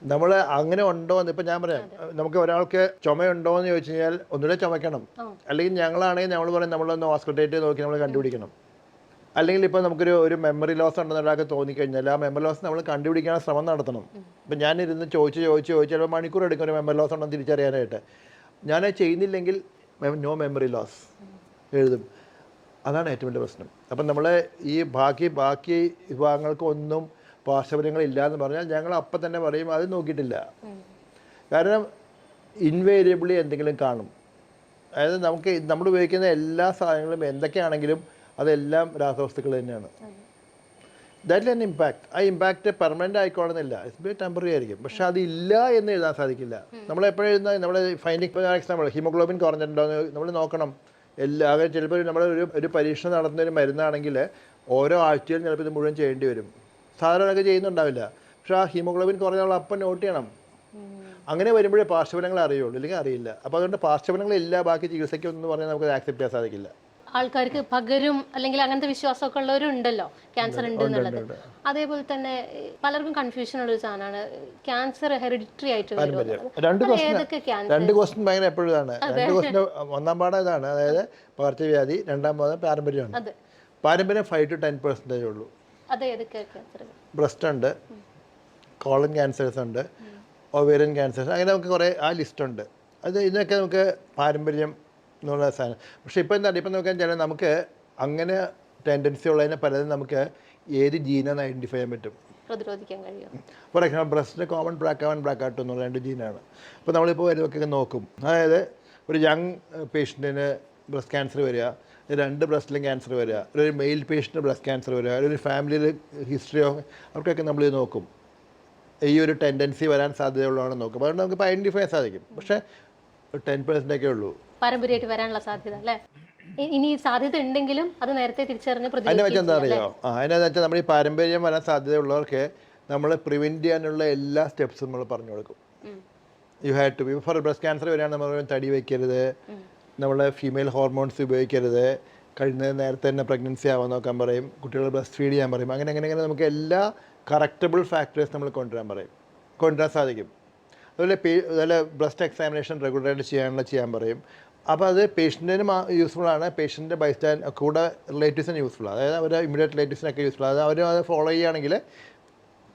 നമ്മൾ അങ്ങനെ ഉണ്ടോ എന്ന് ഇപ്പം ഞാൻ പറയാം. നമുക്ക് ഒരാൾക്ക് ചുമയുണ്ടോ എന്ന് ചോദിച്ചു കഴിഞ്ഞാൽ ഒന്നുകൂടെ ചുമക്കണം അല്ലെങ്കിൽ ഞങ്ങളാണെങ്കിൽ നമ്മൾ പറയും നമ്മളൊന്ന് ഹോസ്പിറ്റലിൽ നോക്കി നമ്മൾ കണ്ടുപിടിക്കണം. അല്ലെങ്കിൽ ഇപ്പോൾ നമുക്കൊരു ഒരു മെമ്മറി ലോസ് ഉണ്ടെന്ന് ഒരാൾക്ക് തോന്നിക്കഴിഞ്ഞാൽ ആ മെമ്മറി ലോസ് നമ്മൾ കണ്ടുപിടിക്കാൻ ശ്രമം നടത്തണം. ഇപ്പം ഞാനിരുന്ന് ചോദിച്ച് ചോദിച്ച് ചോദിച്ച് ചിലപ്പോൾ മണിക്കൂർ എടുക്കും ഒരു മെമ്മറി ലോസ് ഉണ്ടെന്ന് തിരിച്ചറിയാനായിട്ട്. ഞാൻ ചെയ്യുന്നില്ലെങ്കിൽ നോ മെമ്മറി ലോസ് എഴുതും. അതാണ് ഏറ്റവും വലിയ പ്രശ്നം. അപ്പം നമ്മൾ ഈ ബാക്കി ബാക്കി വിഭാഗങ്ങൾക്ക് ഒന്നും പാർശ്വഫലങ്ങളില്ല എന്ന് പറഞ്ഞാൽ ഞങ്ങൾ അപ്പം തന്നെ പറയും അത് നോക്കിയിട്ടില്ല. കാരണം ഇൻവേരിയബിളി എന്തെങ്കിലും കാണും. അതായത് നമുക്ക് നമ്മൾ ഉപയോഗിക്കുന്ന എല്ലാ സാധനങ്ങളും എന്തൊക്കെയാണെങ്കിലും അതെല്ലാം രാസവസ്തുക്കൾ തന്നെയാണ്. ദാറ്റ് ആൻ ഇമ്പാക്ട് ആ ഇമ്പാക്റ്റ് പെർമനന്റ് ആയിക്കോളുന്നില്ല ഇറ്റ്സ് ബി ടെമ്പററി ആയിരിക്കും. പക്ഷെ അതില്ല എന്ന് എഴുതാൻ സാധിക്കില്ല. നമ്മൾ എപ്പോഴും എഴുതുന്ന നമ്മുടെ ഫൈൻഡിങ് എക്സാമ്പിൾ ഹീമോഗ്ലോബിൻ കുറഞ്ഞിട്ടുണ്ടോ എന്ന് നമ്മൾ നോക്കണം. എല്ലാ ചിലപ്പോൾ നമ്മൾ ഒരു ഒരു പരീക്ഷണം നടത്തുന്ന ഒരു മരുന്നാണെങ്കിൽ ഓരോ ആഴ്ചയിലും ചിലപ്പോൾ ഇത് മുഴുവൻ ചെയ്യേണ്ടി വരും. സാധാരണയൊക്കെ ചെയ്യുന്നുണ്ടാവില്ല. പക്ഷെ ആ ഹീമോഗ്ലോബിൻ കുറഞ്ഞ നമ്മൾ അപ്പം നോട്ട് ചെയ്യണം. അങ്ങനെ വരുമ്പോഴേ പാർശ്വഫലങ്ങൾ അറിയുള്ളൂ. അല്ലെങ്കിൽ അറിയില്ല. അപ്പോൾ അതുകൊണ്ട് പാർശ്വഫലങ്ങളില്ല ബാക്കി ചികിത്സയ്ക്ക് ഒന്നും പറഞ്ഞാൽ നമുക്ക് ആക്സെപ്റ്റ് ചെയ്യാൻ സാധിക്കില്ല. ആൾക്കാർക്ക് പകരും അല്ലെങ്കിൽ അങ്ങനത്തെ വിശ്വാസമൊക്കെ ഉള്ളവരുണ്ടല്ലോ. ക്യാൻസർ ഉണ്ട് എന്നുള്ളത് അതേപോലെ തന്നെ പലർക്കും കൺഫ്യൂഷൻ ഉള്ള ഒരു സാധനമാണ്. ക്യാൻസർ ഹെറിഡിറ്ററി ആയിട്ട് രണ്ട് രണ്ട് ക്വസ്റ്റ്യൻ ഭയങ്കര എപ്പോഴും ഇതാണ്. രണ്ട് ക്വസ്റ്റ്യൻ ഒന്നാം പാഠം ഇതാണ്. അതായത് പകർച്ചവ്യാധി രണ്ടാം പാഠം പാരമ്പര്യമാണ്. പാരമ്പര്യം ഫൈവ് ടു ടെൻ പെർസെന്റേജ് ഉള്ളൂ. ബ്രസ്റ്റ് ഉണ്ട് കോളൻ ക്യാൻസേഴ്സ് ഉണ്ട് ഒവേറിയൻ ക്യാൻസേഴ്സ് അങ്ങനെ നമുക്ക് കുറേ ആ ലിസ്റ്റ് ഉണ്ട് അത് ഇതിനൊക്കെ നമുക്ക് പാരമ്പര്യം എന്നുള്ള സാധനം. പക്ഷേ ഇപ്പോൾ എന്താ ഇപ്പം നോക്കാൻ ചില നമുക്ക് അങ്ങനെ ടെൻഡൻസി ഉള്ളതിനെ പലതും നമുക്ക് ഏത് ജീനാണ് ഐഡന്റിഫൈ ചെയ്യാൻ പറ്റും? പ്രതിരോധിക്കാൻ കഴിയും. ഫോർ എക്സാമ്പിൾ ബ്രസ്റ്റിന് കോമൺ ബ്ലാക്ക് ആവൻ ബ്ലാക്ക് ആട്ടും എന്നുള്ള രണ്ട് ജീനാണ്. അപ്പോൾ നമ്മളിപ്പോൾ വരുമൊക്കെ നോക്കും. അതായത് ഒരു യങ് പേഷ്യന്റിന് ബ്രസ്റ്റ് ക്യാൻസർ വരിക രണ്ട് ബ്രസ്റ്റിലും ക്യാൻസർ വരിക ഒരു മെയിൽ പേഷ്യന്റ് ബ്രസ്റ്റ് ക്യാൻസർ വരിക ഒരു ഫാമിലിയിൽ ഹിസ്റ്ററി ഓഫ് അവർക്കൊക്കെ നമ്മൾ ഇത് നോക്കും. ഈ ഒരു ടെൻഡൻസി വരാൻ സാധ്യതയുള്ളതാണെന്ന് നോക്കും. അതുകൊണ്ട് നമുക്ക് ഐഡന്റിഫൈ ചെയ്യാൻ സാധിക്കും. പക്ഷേ ടെൻ പെർസെന്റ് ഒക്കെ ഉള്ളൂ. പാരമ്പര്യമായിട്ട് വരാനുള്ള സാധ്യത അല്ലേ? ഇനി സാധ്യത ഉണ്ടെങ്കിലും അത് നേരത്തെ തിരിച്ചറിഞ്ഞ് അതിനെ വെച്ചാൽ എന്താ അറിയോ? ആ അതിനെന്ന് വെച്ചാൽ നമ്മൾ ഈ പാരമ്പര്യം വരാൻ സാധ്യതയുള്ളവർക്ക് നമ്മൾ പ്രിവെന്റ് ചെയ്യാനുള്ള എല്ലാ സ്റ്റെപ്സും നമ്മൾ പറഞ്ഞു കൊടുക്കും. You have to be for breast cancer വരികയാണ് നമ്മൾ തടി വയ്ക്കരുത് നമ്മൾ ഫീമെയിൽ ഹോർമോൺസ് ഉപയോഗിക്കരുത്. കഴിഞ്ഞ നേരത്തെ തന്നെ പ്രഗ്നൻസി ആവാൻ നോക്കാൻ പറയും. കുട്ടികളെ ബ്രസ്റ്റ് ഫീഡ് ചെയ്യാൻ പറയും. അങ്ങനെ അങ്ങനെ അങ്ങനെ നമുക്ക് എല്ലാ കറക്റ്റബിൾ ഫാക്ടേഴ്സ് നമ്മൾ കൊണ്ടുവരാൻ പറയും. കൊണ്ടുവരാൻ സാധിക്കും. അതുപോലെ പേ അതുപോലെ ബ്രസ്റ്റ് എക്സാമിനേഷൻ റെഗുലറായിട്ട് ചെയ്യാനുള്ള ചെയ്യാൻ പറയും. അപ്പോൾ അത് പേഷ്യന്റിന് യൂസ്ഫുൾ ആണ്. പേഷ്യന്റെ ബൈസ്റ്റാൻഡ് കൂടെ റിലേറ്റീവ്സിന് യൂസ്ഫുൾ അതായത് അവരെ ഇമ്മീഡിയറ്റ് റിലേറ്റീവ്സിനൊക്കെ യൂസ്ഫുൾ അത് അവർ അത് ഫോളോ ചെയ്യുകയാണെങ്കിൽ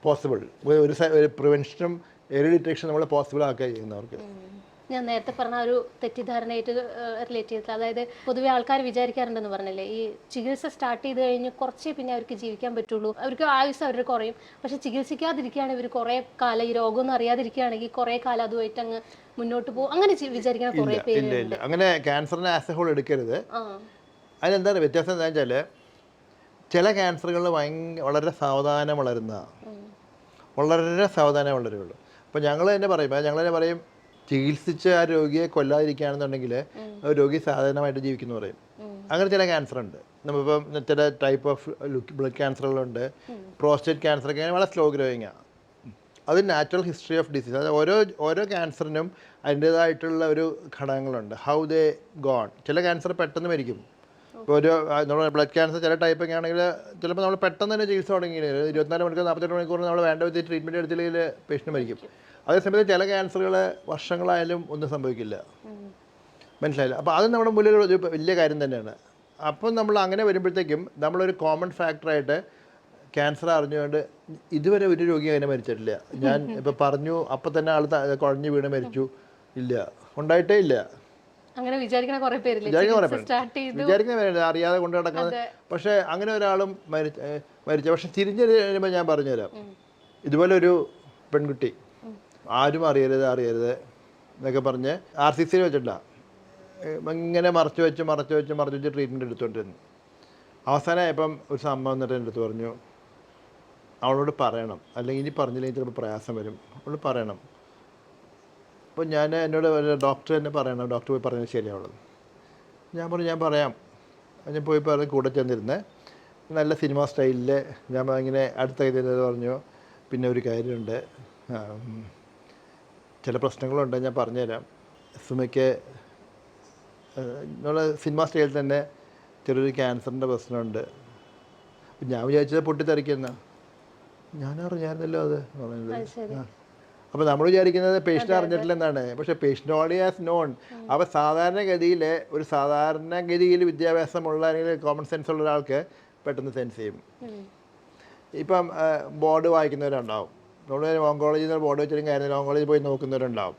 പോസിബിൾ ഒരു ഒരു പ്രിവെൻഷനും എറി ഡിറ്റക്ഷൻ നമ്മൾ പോസിബിൾ ആക്കുക ചെയ്യുന്നവർക്ക്. ഞാൻ നേരത്തെ പറഞ്ഞ ഒരു തെറ്റിദ്ധാരണയായിട്ട് റിലേറ്റ് ചെയ്തിട്ടില്ല അതായത് പൊതുവെ ആൾക്കാർ വിചാരിക്കാറുണ്ടെന്ന് പറഞ്ഞില്ലേ ഈ ചികിത്സ സ്റ്റാർട്ട് ചെയ്ത് കഴിഞ്ഞ് കുറച്ചേ പിന്നെ അവർക്ക് ജീവിക്കാൻ പറ്റുള്ളൂ. അവർക്ക് ആയുസ് അവർ കുറയും. പക്ഷെ ചികിത്സിക്കാതിരിക്കുകയാണെങ്കിൽ ഇവർ കുറേ കാലം ഈ രോഗമൊന്നും അറിയാതിരിക്കുകയാണെങ്കിൽ കുറേ കാലം അതുമായിട്ട് അങ്ങ് മുന്നോട്ട് പോകും. അങ്ങനെ ചി- കുറേ ഇല്ല പേര് അങ്ങനെ ക്യാൻസറിനെ ആസ് ഹോൾ എടുക്കരുത്. അതിനെന്താണ് വ്യത്യാസം എന്താ വെച്ചാൽ ചില ക്യാൻസറുകൾ ഭയങ്കര വളരെ സാവധാനം വളരുന്ന വളരെ സാവധാനം വളരുകയുള്ളൂ അപ്പോൾ ഞങ്ങൾ തന്നെ പറയും ഞങ്ങൾ തന്നെ പറയും ചികിത്സിച്ച് ആ രോഗിയെ കൊല്ലാതിരിക്കുകയാണെന്നുണ്ടെങ്കിൽ രോഗി സാധാരണമായിട്ട് ജീവിക്കുന്നു പറയും. അങ്ങനെ ചില ക്യാൻസർ ഉണ്ട്. നമ്മളിപ്പം ചില ടൈപ്പ് ഓഫ് ബ്ലഡ് ക്യാൻസറുകളുണ്ട് പ്രോസ്റ്റേറ്റ് ക്യാൻസർ ഒക്കെ വളരെ സ്ലോ ഗ്രോയിങ് ആണ് അത് നാച്ചുറൽ ഹിസ്റ്ററി ഓഫ് ഡിസീസ് അതായത് ഓരോ ഓരോ ക്യാൻസറിനും അതിന്റേതായിട്ടുള്ള ഒരു ഘടകങ്ങളുണ്ട്. ഹൗ ദേ ഗോൺ ചില ക്യാൻസർ പെട്ടെന്ന് മരിക്കും. ഇപ്പോൾ ഒരു നമ്മുടെ ബ്ലഡ് ക്യാൻസർ ചില ടൈപ്പ് ഒക്കെ ആണെങ്കിൽ ചിലപ്പോൾ നമ്മൾ പെട്ടെന്ന് തന്നെ ചികിത്സ തുടങ്ങി ഇരുപത്തിനാല് മണിക്കൂർ നാൽപ്പത്തെട്ട് മണിക്കൂർ നമ്മൾ വേണ്ട വിധത്തിൽ ട്രീറ്റ്മെന്റ് എടുത്തില്ലെങ്കിൽ പേഷ്യന്റ് മരിക്കും. അതേസമയത്ത് ചില ക്യാൻസറുകൾ വർഷങ്ങളായാലും ഒന്നും സംഭവിക്കില്ല. മനസ്സിലായില്ല? അപ്പോൾ അത് നമ്മുടെ മുന്നിൽ ഒരു വലിയ കാര്യം തന്നെയാണ്. അപ്പം നമ്മൾ അങ്ങനെ വരുമ്പോഴത്തേക്കും നമ്മളൊരു കോമൺ ഫാക്ടറായിട്ട് ക്യാൻസർ അറിഞ്ഞുകൊണ്ട് ഇതുവരെ ഒരു രോഗി അങ്ങനെ മരിച്ചിട്ടില്ല. ഞാൻ *laughs* ഇപ്പോൾ പറഞ്ഞു അപ്പം തന്നെ ആൾ കുഴഞ്ഞു വീണ് മരിച്ചു. ഇല്ല. ഉണ്ടായിട്ടേ ഇല്ല. അങ്ങനെ വിചാരിക്കണ കുറെ പേരില്ലേ. സ്റ്റാർട്ട് ചെയ്തു. വിചാരിക്കുന്ന പേരുണ്ട്, അറിയാതെ കൊണ്ട് നടക്കുന്നത്. പക്ഷേ അങ്ങനെ ഒരാളും മരിച്ച പക്ഷെ തിരിഞ്ഞു കഴിയുമ്പോൾ ഞാൻ പറഞ്ഞുതരാം. ഇതുപോലെ ഒരു പെൺകുട്ടി. ആരും അറിയരുത് അറിയരുത് എന്നൊക്കെ പറഞ്ഞ് ആർ സി സിയിൽ വെച്ചിട്ടില്ല ഇങ്ങനെ മറച്ചു വെച്ച് മറച്ചു വെച്ച് മറച്ചു വെച്ച് ട്രീറ്റ്മെന്റ് എടുത്തുകൊണ്ടിരുന്നു. അവസാനമായപ്പം ഒരു സംഭവം വന്നിട്ട് എന്റെ അടുത്ത് പറഞ്ഞു അവളോട് പറയണം. അല്ലെങ്കിൽ ഇനി പറഞ്ഞില്ലെങ്കിൽ ചിലപ്പോൾ പ്രയാസം വരും. അവളോട് പറയണം. അപ്പോൾ ഞാൻ എന്നോട് ഡോക്ടർ തന്നെ പറയണം. ഡോക്ടർ പോയി പറഞ്ഞാൽ ശരിയാവുള്ളത് ഞാൻ പറഞ്ഞു ഞാൻ പറയാം. ഞാൻ പോയി പറഞ്ഞ് കൂടെ ചെന്നിരുന്നേ. നല്ല സിനിമ സ്റ്റൈലിൽ ഞാൻ ഇങ്ങനെ അടുത്ത ഇതിൽ പറഞ്ഞു. പിന്നെ ഒരു കാര്യമുണ്ട്. ചില പ്രശ്നങ്ങളുണ്ട്. ഞാൻ പറഞ്ഞുതരാം. സുമയ്ക്ക് നമ്മൾ സിനിമ സ്റ്റൈലിൽ തന്നെ ചെറിയൊരു ക്യാൻസറിന്റെ പ്രശ്നമുണ്ട്. ഞാൻ വിചാരിച്ചത് പൊട്ടിത്തെറിക്കുന്ന ഞാനറിഞ്ഞായിരുന്നല്ലോ അത് പറഞ്ഞത്. ആ. അപ്പോൾ നമ്മൾ വിചാരിക്കുന്നത് പേഷ്യന്റ് അറിഞ്ഞിട്ടില്ലെന്നാണ്. പക്ഷേ പേഷ്യന്റ് ഓൾറെഡി ആസ് നോൺ അപ്പോൾ സാധാരണഗതിയിൽ ഒരു സാധാരണഗതിയിൽ വിദ്യാഭ്യാസമുള്ള അല്ലെങ്കിൽ കോമൺ സെൻസ് ഉള്ള ഒരാൾക്ക് പെട്ടെന്ന് സെൻസ് ചെയ്യും. ഇപ്പം ബോർഡ് വായിക്കുന്നവരുണ്ടാവും. നമ്മൾ ഓങ്കോളജിയിൽ നിന്ന് ബോർഡ് വെച്ചിട്ടും കാര്യമില്ല കോളേജിൽ പോയി നോക്കുന്നവരുണ്ടാവും.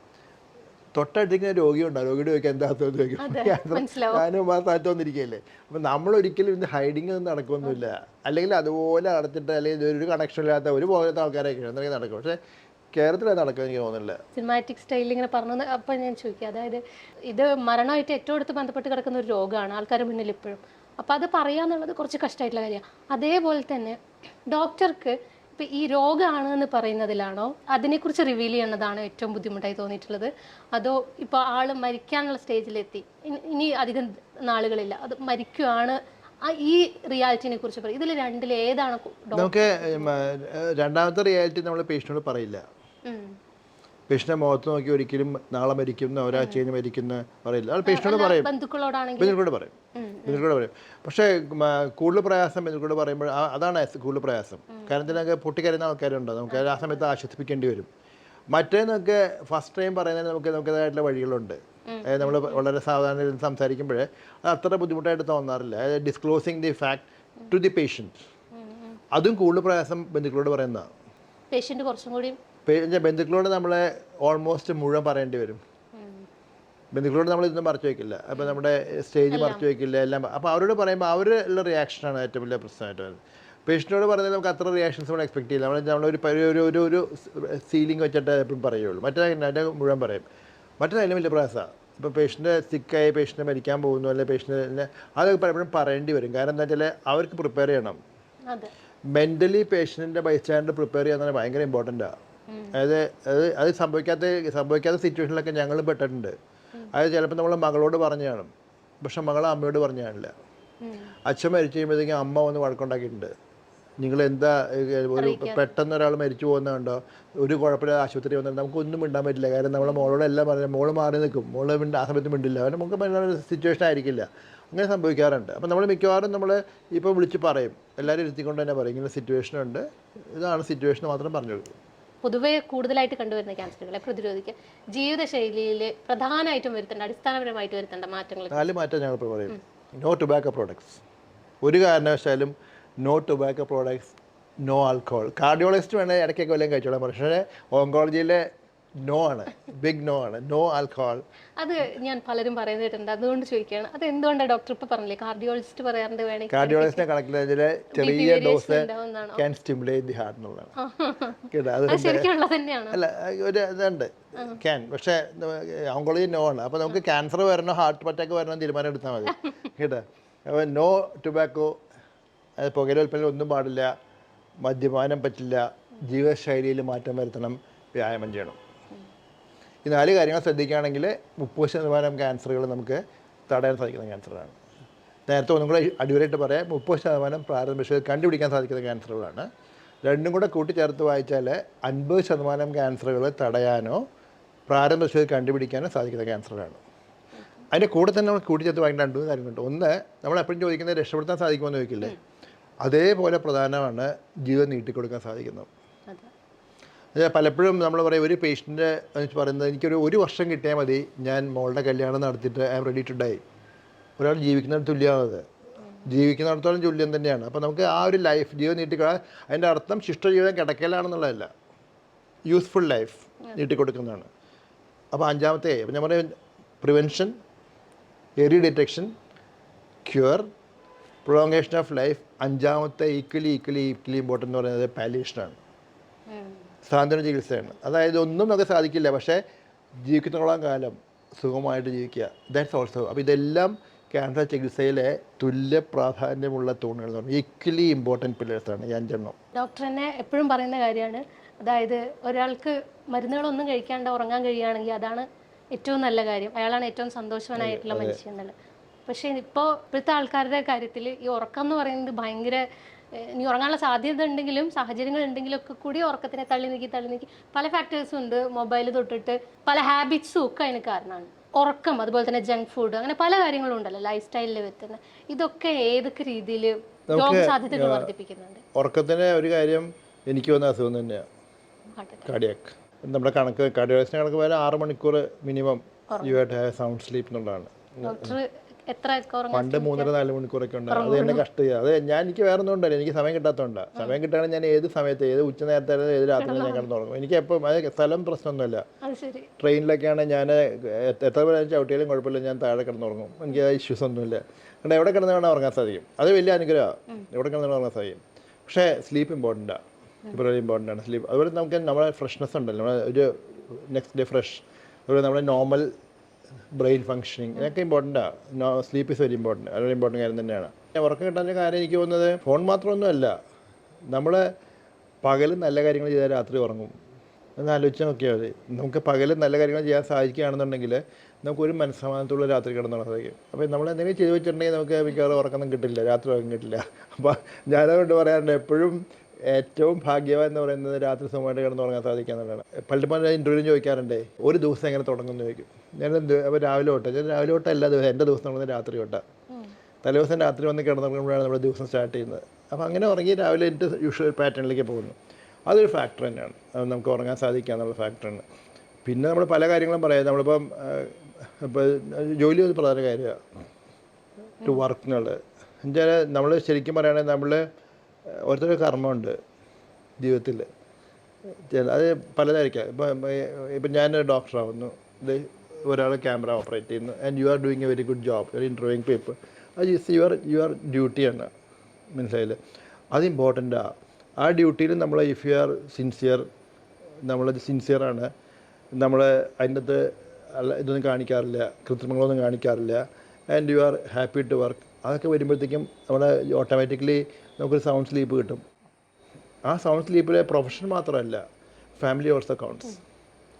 തൊട്ടടുത്തിരിക്കുന്ന രോഗിയുണ്ടാവും രോഗിയുടെ ചോദിക്കാൻ എന്താ. *laughs* ഞാനും ആ സ്ഥലത്ത് വന്നിരിക്കുകയല്ലേ. അപ്പം നമ്മൾ ഒരിക്കലും ഇത് ഹൈഡിങ് ഒന്നും നടക്കുമൊന്നുമില്ല അല്ലെങ്കിൽ അതുപോലെ നടത്തിയിട്ട് അല്ലെങ്കിൽ ഒരു കണക്ഷൻ ഇല്ലാത്ത ഒരു പോലത്തെ ആൾക്കാരൊക്കെ നടക്കും. പക്ഷേ കേരളത്തിൽ നടക്കുന്നത് എനിക്ക് തോന്നുന്നില്ല. സിനിമാറ്റിക് സ്റ്റൈലിൽ ഇങ്ങനെ പറഞ്ഞു അപ്പം ഞാൻ ചോദിക്കുക അതായത് ഇത് മരണമായിട്ട് ഏറ്റവും അടുത്ത് ബന്ധപ്പെട്ട് കിടക്കുന്ന ഒരു രോഗമാണ് ആൾക്കാരുടെ മുന്നിൽ ഇപ്പോഴും. അപ്പം അത് പറയാന്നുള്ളത് കുറച്ച് കഷ്ടമായിട്ടുള്ള കാര്യമാണ് അതേപോലെ തന്നെ ഡോക്ടർക്ക് ഇപ്പം ഈ രോഗമാണ് എന്ന് പറയുന്നതിലാണോ അതിനെക്കുറിച്ച് റിവീൽ ചെയ്യുന്നതാണോ ഏറ്റവും ബുദ്ധിമുട്ടായി തോന്നിയിട്ടുള്ളത്? അതോ ഇപ്പോൾ ആൾ മരിക്കാനുള്ള സ്റ്റേജിലെത്തി ഇനി- അധികം നാളുകളില്ല. അത് മരിക്കുകയാണ് ഈ റിയാലിറ്റിനെ കുറിച്ച് പറയും ഇതിൽ രണ്ടിൽ ഏതാണ് നമുക്ക് രണ്ടാമത്തെ റിയാലിറ്റി നമ്മൾ പേഷ്യനോട് പറയില്ല. ഉം. പേഷ്യന്റെ മുഖത്ത് നോക്കി ഒരിക്കലും നാളെ മരിക്കുന്ന ഒരാഴ്ച കഴിഞ്ഞ് മരിക്കുന്ന പറയില്ല. അത് പേഷ്യനോട് പറയും. ബന്ധുക്കളോട് പറയും. ബന്ധുക്കളോട് പറയും. പക്ഷേ കൂടുതൽ പ്രയാസം ബന്ധുക്കളോട് പറയുമ്പോൾ അതാണ് കൂടുതൽ പ്രയാസം. കാരണം ഇതിനൊക്കെ പൊട്ടിക്കരുന്ന ആൾക്കാരുണ്ട്? നമുക്ക് ആ സമയത്ത് ആശ്വസിപ്പിക്കേണ്ടി വരും. മറ്റേന്നൊക്കെ ഫസ്റ്റ് ടൈം പറയുന്നതിന് നമുക്ക് നമുക്കതായിട്ടുള്ള വഴികളുണ്ട്. അതായത് നമ്മൾ വളരെ സാധാരണ സംസാരിക്കുമ്പോൾ അത് അത്ര ബുദ്ധിമുട്ടായിട്ട് തോന്നാറില്ല. Disclosing the fact to the patient അതും കൂടുതൽ പ്രയാസം ബന്ധുക്കളോട് പറയുന്നതാണ്. പേഷ്യന്റ് കുറച്ചും കൂടി ബന്ധുക്കളോട് നമ്മളെ ഓൾമോസ്റ്റ് മുഴുവൻ പറയേണ്ടി വരും. ബന്ധുക്കളോട് നമ്മൾ ഇതൊന്നും മറച്ചു വയ്ക്കില്ല അപ്പോൾ നമ്മുടെ സ്റ്റേജ് മറച്ചു വയ്ക്കില്ല എല്ലാം. അപ്പോൾ അവരോട് പറയുമ്പോൾ അവരുള്ള റിയാക്ഷനാണ് ഏറ്റവും വലിയ പ്രശ്നമായിട്ട് വരുന്നത്. പേഷ്യന്റോട് പറഞ്ഞാൽ നമുക്ക് അത്ര റിയാക്ഷൻസ് നമ്മൾ എക്സ്പെക്ട് ചെയ്യില്ല. നമ്മൾ നമ്മളൊരു പരി- ഒരു ഒരു ഒരു സീലിംഗ് വെച്ചിട്ട് എപ്പോഴും പറയുള്ളൂ. മറ്റേ അതിന്റെ മുഴുവൻ പറയും. മറ്റേ അതിലും വലിയ പ്രയാസമാണ് ഇപ്പോൾ പേഷ്യന്റ് സിക്കായി പേഷ്യന്റ് മരിക്കാൻ പോകുന്നു അല്ലെങ്കിൽ പേഷ്യന്റ് അതൊക്കെ പലപ്പോഴും പറയേണ്ടി വരും. കാരണം എന്താ വെച്ചാൽ അവർക്ക് പ്രിപ്പയർ ചെയ്യണം. മെന്റലി പേഷ്യന്റിന്റെ ബൈസ്റ്റാൻഡ് പ്രിപ്പയർ ചെയ്യാൻ ഭയങ്കര ഇമ്പോർട്ടന്റാണ് അതായത് അത് അത് സംഭവിക്കാത്ത സംഭവിക്കാത്ത സിറ്റുവേഷനിലൊക്കെ ഞങ്ങൾ പെട്ടിട്ടുണ്ട്. അതായത് ചിലപ്പോൾ നമ്മൾ മകളോട് പറഞ്ഞു കാണും. പക്ഷെ മകൾ അമ്മയോട് പറഞ്ഞു കാണില്ല. ഉം. അച്ഛൻ മരിച്ചു കഴിയുമ്പോഴത്തേക്കും അമ്മ വന്ന് വഴക്കുണ്ടാക്കിയിട്ടുണ്ട്. നിങ്ങൾ എന്താ ഒരു പെട്ടെന്ന് ഒരാൾ മരിച്ചു പോകുന്ന കണ്ടോ? ഒരു കുഴപ്പമില്ല ആശുപത്രി വന്നാൽ നമുക്കൊന്നും മിണ്ടാൻ പറ്റില്ല. കാരണം നമ്മളെ മോളോട് എല്ലാം പറഞ്ഞു മോൾ മാറി നിൽക്കും. മോൾ മിണ്ട ആ സമയത്ത് മിണ്ടില്ല. അവന് നമുക്ക് പറ്റുന്ന സിറ്റുവേഷൻ ആയിരിക്കില്ല. അങ്ങനെ സംഭവിക്കാറുണ്ട്. അപ്പം നമ്മൾ മിക്കവാറും നമ്മൾ ഇപ്പോൾ വിളിച്ച് പറയും. എല്ലാവരും ഇരുത്തിക്കൊണ്ട് തന്നെ പറയും. ഇങ്ങനെ സിറ്റുവേഷൻ ഉണ്ട്. ഇതാണ് സിറ്റുവേഷൻ മാത്രം പറഞ്ഞു കൊടുക്കും പൊതുവെ കൂടുതലായിട്ട് കണ്ടുവരുന്ന ക്യാൻസറുകളെ പ്രതിരോധിക്കാൻ ജീവിതശൈലിയിൽ പ്രധാനമായിട്ടും വരുത്തേണ്ട അടിസ്ഥാനപരമായിട്ട് വരുത്തേണ്ട മാറ്റങ്ങൾ നാല് മാറ്റം ഞങ്ങൾ പറയും നോ ടുബാക്കോ പ്രോഡക്ട്സ് ഒരു കാരണവശാലും no tobacco products no alcohol cardiologist വേണേൽ ഇടയ്ക്കൊക്കെ വല്ലതും കഴിച്ചോളാം. പക്ഷേ ഓങ്കോളജിയിലെ നോ ആണ്. ബിഗ് നോ ആണ്. നോ ആൽക്കഹോൾ അത് ഞാൻ പലരും പറയുന്നിട്ടുണ്ട് അതുകൊണ്ട് ചോദിക്കുകയാണ്. അത് എന്തുകൊണ്ടാണ് ഡോക്ടർ ഇപ്പൊ പറഞ്ഞില്ലേ? കാർഡിയോളജിസ്റ്റ് പറയാറുണ്ട് വേണമെങ്കിൽ കാർഡിയോളജിസ്റ്റിനെ കണക്കിലെ ചെറിയ dose can stimulate the heart എന്നുള്ളതാണ്. തന്നെയാണ്. അല്ല ഒരു ഇതുണ്ട്. ക്യാൻ പക്ഷേ ഓങ്കോളജി നോ ആണ്. അപ്പോൾ നമുക്ക് ക്യാൻസർ വരണോ ഹാർട്ട് അറ്റാക്ക് വരണോ തീരുമാനം എടുത്താൽ മതി. കേട്ടോ? അപ്പോൾ നോ ടുബാക്കോ അത് പുകയില ഉൽപ്പന്നം ഒന്നും പാടില്ല. മദ്യപാനം പറ്റില്ല. ജീവിതശൈലിയിൽ മാറ്റം വരുത്തണം. വ്യായാമം ചെയ്യണം. ഈ നാല് കാര്യങ്ങൾ ശ്രദ്ധിക്കുകയാണെങ്കിൽ മുപ്പത് ശതമാനം ക്യാൻസറുകൾ നമുക്ക് തടയാൻ സാധിക്കുന്ന ക്യാൻസറാണ്. നേരത്തെ ഒന്നും കൂടെ അടിപൊളിയായിട്ട് പറയാം മുപ്പത് ശതമാനം പ്രാരംഭ കണ്ടുപിടിക്കാൻ സാധിക്കുന്ന ക്യാൻസറുകളാണ്. രണ്ടും കൂടെ കൂട്ടിച്ചേർത്ത് വായിച്ചാൽ അൻപത് ശതമാനം ക്യാൻസറുകൾ തടയാനോ പ്രാരംഭ കണ്ടുപിടിക്കാനോ സാധിക്കുന്ന ക്യാൻസറാണ്. അതിന്റെ കൂടെ തന്നെ നമ്മൾ കൂട്ടിച്ചേർത്ത് വായിക്കേണ്ട രണ്ട് മൂന്ന് കാര്യങ്ങളുണ്ട്. ഒന്ന് നമ്മൾ എപ്പോഴും ചോദിക്കുന്നത് രക്ഷപ്പെടുത്താൻ സാധിക്കുമെന്ന് ചോദിക്കില്ലേ? അതേപോലെ പ്രധാനമാണ് ജീവിതം നീട്ടിക്കൊടുക്കാൻ സാധിക്കുന്നത്. പലപ്പോഴും നമ്മൾ പറയും ഒരു പേഷ്യന്റ് പറയുന്നത് എനിക്കൊരു ഒരു വർഷം കിട്ടിയാൽ മതി ഞാൻ മോളുടെ കല്യാണം നടത്തിയിട്ട് I am ready to die ഒരാൾ ജീവിക്കുന്നത് തുല്യമാണത്. ജീവിക്കുന്നിടത്തോളം തുല്യം തന്നെയാണ്. അപ്പോൾ നമുക്ക് ആ ഒരു ലൈഫ് ജീവൻ നീട്ടിക്കൊടുക്കാൻ അതിന്റെ അർത്ഥം ശിഷ്ടജീവിതം കിടക്കലാണെന്നുള്ളതല്ല. Useful life നീട്ടിക്കൊടുക്കുന്നതാണ്. അപ്പോൾ അഞ്ചാമത്തെ അപ്പം ഞാൻ പറയും prevention early detection cure prolongation of life അഞ്ചാമത്തെ ഈക്വലി ഈക്വലി ഈക്വലി ഇമ്പോർട്ടന്റ് എന്ന് പറയുന്നത് പാലിയേഷനാണ്. സാന്ത്വന ചികിത്സയാണ്. അതായത് ഒന്നും നമുക്ക് സാധിക്കില്ല. പക്ഷേ ജീവിക്കുന്നിടത്തോളം കാലം സുഖമായിട്ട് ജീവിക്കുക. ദാറ്റ്സ് ഓൾസോ അപ്പോൾ ഇതെല്ലാം ക്യാൻസർ ചികിത്സയിലെ തുല്യ പ്രാധാന്യമുള്ള തൂണുകൾ എന്ന് പറഞ്ഞാൽ ഈക്വലി ഇമ്പോർട്ടന്റ് പില്ലേഴ്സാണ് ഈ അഞ്ചെണ്ണം. ഡോക്ടർ തന്നെ എപ്പോഴും പറയുന്ന കാര്യമാണ്. അതായത് ഒരാൾക്ക് മരുന്നുകളൊന്നും കഴിക്കാണ്ട് ഉറങ്ങാൻ കഴിയുകയാണെങ്കിൽ അതാണ് ഏറ്റവും നല്ല കാര്യം. അയാളാണ് ഏറ്റവും സന്തോഷവാനായിട്ടുള്ള മനുഷ്യൻ എന്നുള്ളത്. പക്ഷേ ഇപ്പോൾ ഇപ്പോഴത്തെ ആൾക്കാരുടെ കാര്യത്തിൽ ഈ ഉറക്കം എന്ന് പറയുന്നത് ഭയങ്കര ഇനി ഉറങ്ങാനുള്ള സാധ്യത ഉണ്ടെങ്കിലും സാഹചര്യങ്ങൾ ഉണ്ടെങ്കിലും ഒക്കെ കൂടി ഉറക്കത്തിനെ തള്ളി നീക്കി തള്ളി നീക്കി. പല ഫാക്ടേഴ്സും ഉണ്ട് മൊബൈൽ തൊട്ടിട്ട്. പല ഹാബിറ്റ്സും ഒക്കെ അതിന് കാരണമാണ്. ഉറക്കം അതുപോലെ തന്നെ ജങ്ക് ഫുഡ് അങ്ങനെ പല കാര്യങ്ങളും ഉണ്ടല്ലോ ലൈഫ് സ്റ്റൈലിൽ വരുത്തുന്ന ഇതൊക്കെ ഏതൊക്കെ രീതിയിൽ ഉറക്കത്തിന്റെ വർദ്ധിപ്പിക്കുന്നുണ്ട്? ഒരു കാര്യം എനിക്ക് വന്ന അസുഖം തന്നെയാണ്. കാർഡിയാക്ക് നമ്മുടെ കണക്ക് കണക്ക് വരെ ആറ് മണിക്കൂർ minimum you have sound sleep എന്നുള്ളതാണ്. ഡോക്ടർ എത്ര പണ്ട് മൂന്നര നാല് മണിക്കൂറൊക്കെ ഉണ്ട്. അത് എന്നെ കഷ്ട അത് ഞാൻ എനിക്ക് വേറെ ഒന്നും ഉണ്ടല്ലോ എനിക്ക് സമയം കിട്ടാത്തതുകൊണ്ട് സമയം കിട്ടുകയാണെങ്കിൽ ഞാൻ ഏത് സമയത്ത് ഏത് ഉച്ച നേരത്തെ ഏത് രാത്രി ഞാൻ കിടന്നു തുടങ്ങും എനിക്ക് എപ്പം അത് സ്ഥലം പ്രശ്നമൊന്നുമില്ല. ട്രെയിനിലൊക്കെയാണ് ഞാൻ എത്ര പേരും ചവിട്ടിയാലും കുഴപ്പമില്ല. ഞാൻ താഴെ കിടന്നുറങ്ങും. എനിക്ക് ഇഷ്യൂസ് ഒന്നുമില്ല. കാരണം എവിടെ കിടന്ന് വേണം ഉറങ്ങാൻ സാധിക്കും. അത് വലിയ അനുഗ്രഹമാണ് എവിടെ കിടന്ന് ഉറങ്ങാൻ സാധിക്കും. പക്ഷേ സ്ലീപ്പ് ഇമ്പോർട്ടന്റാണ് ഇപ്പോൾ ഇമ്പോർട്ടന്റ് ആണ്. സ്ലീപ്പ് അതുപോലെ നമുക്ക് നമ്മുടെ ഫ്രഷ്നെസ് ഉണ്ടല്ലോ. നമ്മുടെ ഒരു നെക്സ്റ്റ് ഡേ ഫ്രഷ് അതുപോലെ നമ്മുടെ നോർമൽ ബ്രെയിൻ ഫങ്ഷനിങ് ഇതൊക്കെ ഇമ്പോർട്ടന്റാണ് സ്ലീപ്പ് ഇസ് വെരി ഇമ്പോർട്ടന്റ് വളരെ ഇമ്പോർട്ടന്റ് കാര്യം തന്നെയാണ്. ഉറക്കം കിട്ടാൻ കാര്യം എനിക്ക് തോന്നുന്നത് ഫോൺ മാത്രമൊന്നുമല്ല. നമ്മൾ പകൽ നല്ല കാര്യങ്ങൾ ചെയ്താൽ രാത്രി ഉറങ്ങും. എന്ന് ആലോചിച്ച് നോക്കിയാൽ മതി. നമുക്ക് പകൽ നല്ല കാര്യങ്ങൾ ചെയ്യാൻ സാധിക്കുകയാണെന്നുണ്ടെങ്കിൽ നമുക്കൊരു മനസ്സമാനത്തുള്ള രാത്രി കിടന്നുറങ്ങാൻ സാധിക്കും അപ്പോൾ നമ്മൾ എന്തെങ്കിലും ചെയ്തു വെച്ചിട്ടുണ്ടെങ്കിൽ നമുക്ക് മിക്കവാറും ഉറക്കം കിട്ടില്ല. രാത്രി ഉറക്കം കിട്ടില്ല. അപ്പോൾ ഞാനതുകൊണ്ട് പറയാറുണ്ട് എപ്പോഴും ഏറ്റവും ഭാഗ്യവാൻ എന്ന് പറയുന്നത് രാത്രി സുഖമായിട്ട് കിടന്നുറങ്ങാൻ സാധിക്കുക എന്നുള്ളതാണ്. പല ഇന്റർവ്യൂ ചോദിക്കാറുണ്ട് ഒരു ദിവസം എങ്ങനെ തുടങ്ങുമെന്ന് ചോദിക്കും. ഞാൻ അപ്പോൾ രാവിലെ തൊട്ട് ഞാൻ രാവിലെ തൊട്ട് എല്ലാ ദിവസവും എന്റെ ദിവസം തുടങ്ങുന്നത് രാത്രി തൊട്ടാണ് തലേദിവസം രാത്രി വന്ന് കിടന്നുറങ്ങുമ്പോഴാണ് നമ്മുടെ ദിവസം സ്റ്റാർട്ട് ചെയ്യുന്നത്. അപ്പോൾ അങ്ങനെ ഉറങ്ങി രാവിലെ എന്റെ യൂഷ്വൽ പാറ്റേണിലേക്ക് പോകുന്നു. അതൊരു ഫാക്ടർ തന്നെയാണ്. അത് നമുക്ക് ഉറങ്ങാൻ സാധിക്കുക എന്നുള്ള ഫാക്ടറാണ് പിന്നെ നമ്മൾ പല കാര്യങ്ങളും പറയാം. നമ്മളിപ്പം ഇപ്പോൾ ജോലി ഒരു പ്രധാന കാര്യമാണ്. ടു വർക്ക് എന്നുള്ളത്. എന്നുവെച്ചാൽ നമ്മൾ ശരിക്കും പറയുകയാണെങ്കിൽ നമ്മൾ ഓരോരുത്തരുടെ കർമ്മമുണ്ട് ജീവിതത്തിൽ. അത് പലതായിരിക്കാം. ഇപ്പം ഇപ്പം ഞാനൊരു ഡോക്ടറാവുന്നു ഇത് ഒരാൾ ക്യാമറ ഓപ്പറേറ്റ് ചെയ്യുന്നു. And you are doing a very good job you interviewing people അത് ഇസ് യുവർ യുവർ ഡ്യൂട്ടിയാണ് മനസ്സിലായില്ലേ? അത് ഇമ്പോർട്ടന്റാണ് ആ. ഡ്യൂട്ടിയിൽ നമ്മൾ ഇഫ് യു ആർ സിൻസിയർ നമ്മൾ സിൻസിയറാണ് നമ്മൾ അതിന്റെ അകത്ത് അല്ല ഇതൊന്നും കാണിക്കാറില്ല. കൃത്രിമങ്ങളൊന്നും കാണിക്കാറില്ല. And you are happy to work അതൊക്കെ വരുമ്പോഴത്തേക്കും നമ്മൾ ഓട്ടോമാറ്റിക്കലി നമുക്കൊരു സൗണ്ട് സ്ലീപ്പ് കിട്ടും. ആ സൗണ്ട് സ്ലീപ്പിലെ പ്രൊഫഷൻ മാത്രമല്ല ഫാമിലി ഓൾസോ അക്കൗണ്ട്സ്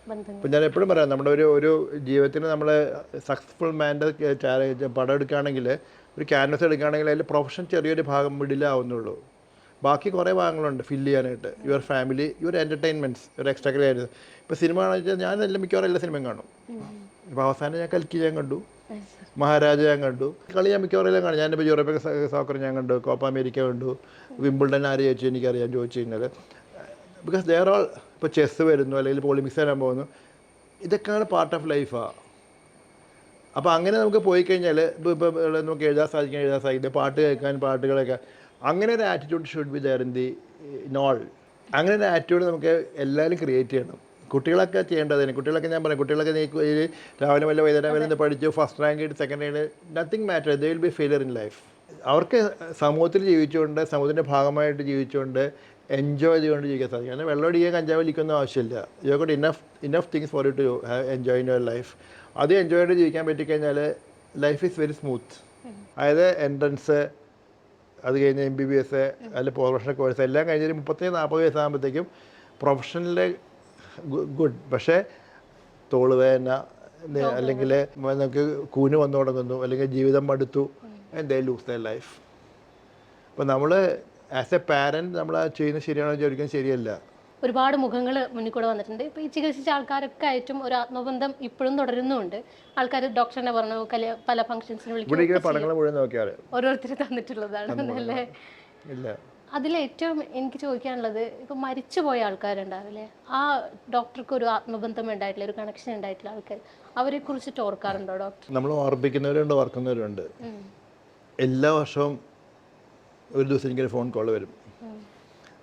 അപ്പം ഇപ്പം ഞാൻ എപ്പോഴും പറയാം നമ്മുടെ ഒരു ഒരു ജീവിതത്തിന് നമ്മൾ സക്സസ്ഫുൾ മാന്റെ പടം എടുക്കുകയാണെങ്കിൽ ഒരു ക്യാൻവസ് എടുക്കുകയാണെങ്കിൽ അതിൽ പ്രൊഫഷൻ ചെറിയൊരു ഭാഗം മിഡിലാവുന്നുള്ളൂ ബാക്കി കുറേ ഭാഗങ്ങളുണ്ട് ഫില്ല് ചെയ്യാനായിട്ട്. യുവർ ഫാമിലി യുവർ എന്റർടൈൻമെന്റ്സ് ഒരു എക്സ്ട്രാ കരിയർ ഇപ്പോൾ സിനിമ ആണെന്ന് വെച്ചാൽ ഞാൻ എല്ലാം മിക്കവാറും എല്ലാ സിനിമയും കാണും. ഇപ്പോൾ അവസാനം ഞാൻ കൽക്കി ഞാൻ കണ്ടു. മഹാരാജ ഞാൻ കണ്ടു. കളി ഞാൻ മിക്കവാറും എല്ലാം കാണും. ഞാനിപ്പോൾ യൂറോപ്യൻ സോക്കർ ഞാൻ കണ്ടു. കോപ്പ അമേരിക്ക കണ്ടു. വിംബിൾഡൺ ആര് ചോദിച്ചു എനിക്കറിയാം. ചോദിച്ചു കഴിഞ്ഞാൽ ബിക്കോസ് ദർ ആൾ ഇപ്പോൾ ചെസ്സ് വരുന്നു അല്ലെങ്കിൽ പോളിമിക്സ് വരാൻ പോകുന്നു. ഇതൊക്കെയാണ് പാർട്ട് ഓഫ് ലൈഫാണ് അപ്പോൾ അങ്ങനെ നമുക്ക് പോയി കഴിഞ്ഞാൽ ഇപ്പോൾ ഇപ്പോൾ നമുക്ക് എഴുതാൻ സാധിക്കാൻ എഴുതാൻ സാധിക്കും. പാട്ട് കേൾക്കാൻ പാട്ടുകളൊക്കെ അങ്ങനെ ഒരു attitude should be there in the knoll അങ്ങനെ ഒരു ആറ്റിറ്റ്യൂഡ് നമുക്ക് എല്ലാവരും ക്രിയേറ്റ് ചെയ്യണം. കുട്ടികളൊക്കെ ചെയ്യേണ്ടതിന് കുട്ടികളൊക്കെ ഞാൻ പറയാം കുട്ടികളൊക്കെ നീ രാവിലെ വല്ല വൈകുന്നേരം വരെ പഠിച്ചു ഫസ്റ്റ് റാങ്ക് എടുത്ത് second rank nothing matter they will be failure in life അവർക്ക് സമൂഹത്തിൽ ജീവിച്ചുകൊണ്ട് സമൂഹത്തിന്റെ ഭാഗമായിട്ട് ജീവിച്ചുകൊണ്ട് എൻജോയ് ചെയ്തുകൊണ്ട് ജീവിക്കാൻ സാധിക്കും. അങ്ങനെ വെള്ളം അടിക്കാൻ കഞ്ചാവ് വലിക്കൊന്നും ആവശ്യമില്ല. You got enough enough things for you to enjoy in your life അത് എൻജോയ് ചെയ്ത് ജീവിക്കാൻ പറ്റിക്കഴിഞ്ഞാൽ ലൈഫ് ഈസ് വെരി സ്മൂത്ത് അതായത് എൻട്രൻസ് അത് കഴിഞ്ഞ് എം ബി ബി എസ് അല്ലെങ്കിൽ പ്രൊഫഷണൽ കോഴ്സ് എല്ലാം കഴിഞ്ഞൊരു മുപ്പത്തി നാൽപ്പത് വയസ്സാകുമ്പോഴത്തേക്കും പ്രൊഫഷണലിലെ ഗുഡ്. പക്ഷേ തോളുവേദന അല്ലെങ്കിൽ നമുക്ക് കൂന് വന്നു തുടങ്ങുന്നു അല്ലെങ്കിൽ ജീവിതം മടുത്തു എന്തേ ലൂസ് ദ ലൈഫ് അപ്പോൾ നമ്മൾ ആസ് എ പാരന്റ് നമ്മൾ ആ ചെയ്യുന്നത് ശരിയാണോ ചോദിക്കാൻ ശരിയല്ല. ഒരുപാട് മുഖങ്ങൾ മുന്നിൽ കൂടെ വന്നിട്ടുണ്ട്. ഇപ്പോൾ ഈ ചികിത്സിച്ച ആൾക്കാരൊക്കെ ആയിട്ടും ഒരു ആത്മബന്ധം ഇപ്പോഴും തുടരുന്നുണ്ട്. ആൾക്കാർ ഡോക്ടറിനെ പറഞ്ഞു പല ഫംഗ്ഷൻസിന് വിളിക്കും ഓരോരുത്തർ തന്നിട്ടുള്ളതാണ് അല്ലേ? ഇല്ല. അതിൽ ഏറ്റവും എനിക്ക് ചോദിക്കാനുള്ളത് ഇപ്പം മരിച്ചുപോയ ആൾക്കാരുണ്ടാവില്ലേ? ആ ഡോക്ടർക്ക് ഒരു ആത്മബന്ധം ഉണ്ടായിട്ടില്ല ഒരു കണക്ഷൻ ഉണ്ടായിട്ടില്ല ആൾക്കാർ അവരെ കുറിച്ചിട്ട് ഓർക്കാറുണ്ടോ ഡോക്ടർ നമ്മൾ ഓർപ്പിക്കുന്നവരുണ്ട് ഓർക്കുന്നവരുണ്ട്. എല്ലാ വർഷവും ഒരു ദിവസം എനിക്കൊരു ഫോൺ കോൾ വരും.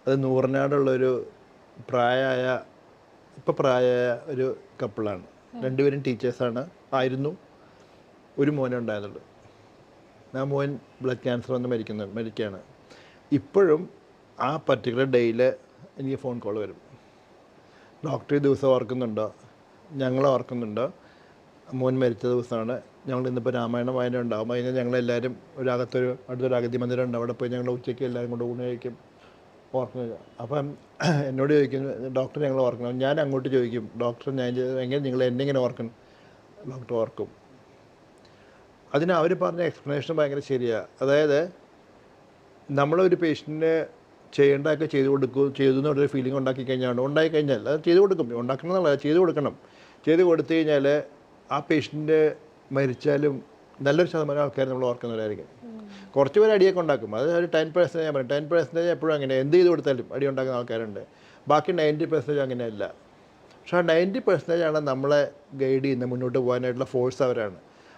അത് നൂറിനാടുള്ളൊരു പ്രായമായ ഇപ്പോൾ പ്രായമായ ഒരു കപ്പിളാണ് രണ്ടുപേരും ടീച്ചേഴ്സാണ് ആയിരുന്നു. ഒരു മോനുണ്ടായിരുന്നുള്ളൂ. ആ മോൻ ബ്ലഡ് ക്യാൻസർ വന്ന് മരിക്കുന്നു മരിക്കുകയാണ്. ഇപ്പോഴും ആ പർട്ടിക്കുലർ ഡേയിൽ എനിക്ക് ഫോൺ കോൾ വരും. ഡോക്ടർ ഈ ദിവസം ഓർക്കുന്നുണ്ടോ? ഞങ്ങൾ ഓർക്കുന്നുണ്ടോ? മോൻ മരിച്ച ദിവസമാണ്. ഞങ്ങൾ ഇന്നിപ്പോൾ രാമായണ വായന ഉണ്ടാവും. അതിന് ഞങ്ങളെല്ലാവരും ഒരു അകത്തൊരു അടുത്തൊരു അഗതി മന്ദിരം ഉണ്ട്. അവിടെ പോയി ഞങ്ങൾ ഉച്ചയ്ക്ക് എല്ലാവരും കൂടെ ഊണ് കഴിക്കും. ഓർക്കുന്നത് അപ്പം എന്നോട് ചോദിക്കും ഡോക്ടർ ഞങ്ങൾ ഓർക്കണം. ഞാൻ അങ്ങോട്ട് ചോദിക്കും ഡോക്ടർ ഞാൻ എങ്ങനെ നിങ്ങൾ എന്നെ ഇങ്ങനെ ഓർക്കണം? ഡോക്ടർ ഓർക്കും. അതിന് അവർ പറഞ്ഞ എക്സ്പ്ലനേഷൻ ഭയങ്കര ശരിയാണ് അതായത് നമ്മളൊരു പേഷ്യന്റിന് ചെയ്യേണ്ടതൊക്കെ ചെയ്തു കൊടുക്കും ചെയ്തു എന്നുള്ളൊരു ഫീലിംഗ് ഉണ്ടാക്കി കഴിഞ്ഞാണ് ഉണ്ടായി കഴിഞ്ഞാൽ അത് ചെയ്തു കൊടുക്കും. ഉണ്ടാക്കണം എന്നുള്ളത് ചെയ്തു കൊടുക്കണം. ചെയ്തു കൊടുത്തു കഴിഞ്ഞാൽ ആ പേഷ്യന്റ് മരിച്ചാലും നല്ലൊരു ശതമാനം ആൾക്കാർ നമ്മൾ ഓർക്കുന്നവരായിരിക്കും. കുറച്ച് പേര് അടിയൊക്കെ ഉണ്ടാക്കും. അത് ഒരു ടെൻ പെർസെന്റേജ് ഞാൻ പറയും. ടെൻ പെർസെന്റേജ് എപ്പോഴും അങ്ങനെ. എന്ത് ചെയ്ത് കൊടുത്താലും അടി ഉണ്ടാക്കുന്ന ആൾക്കാരുണ്ട്. ബാക്കി നയന്റി പെർസെന്റേജ് അങ്ങനെയല്ല. പക്ഷേ ആ നയന്റി പെർസെന്റേജ് ആണ് നമ്മളെ ഗൈഡ് ചെയ്യുന്ന മുന്നോട്ട് പോകാനായിട്ടുള്ള ഫോഴ്സ് അവരാണ്.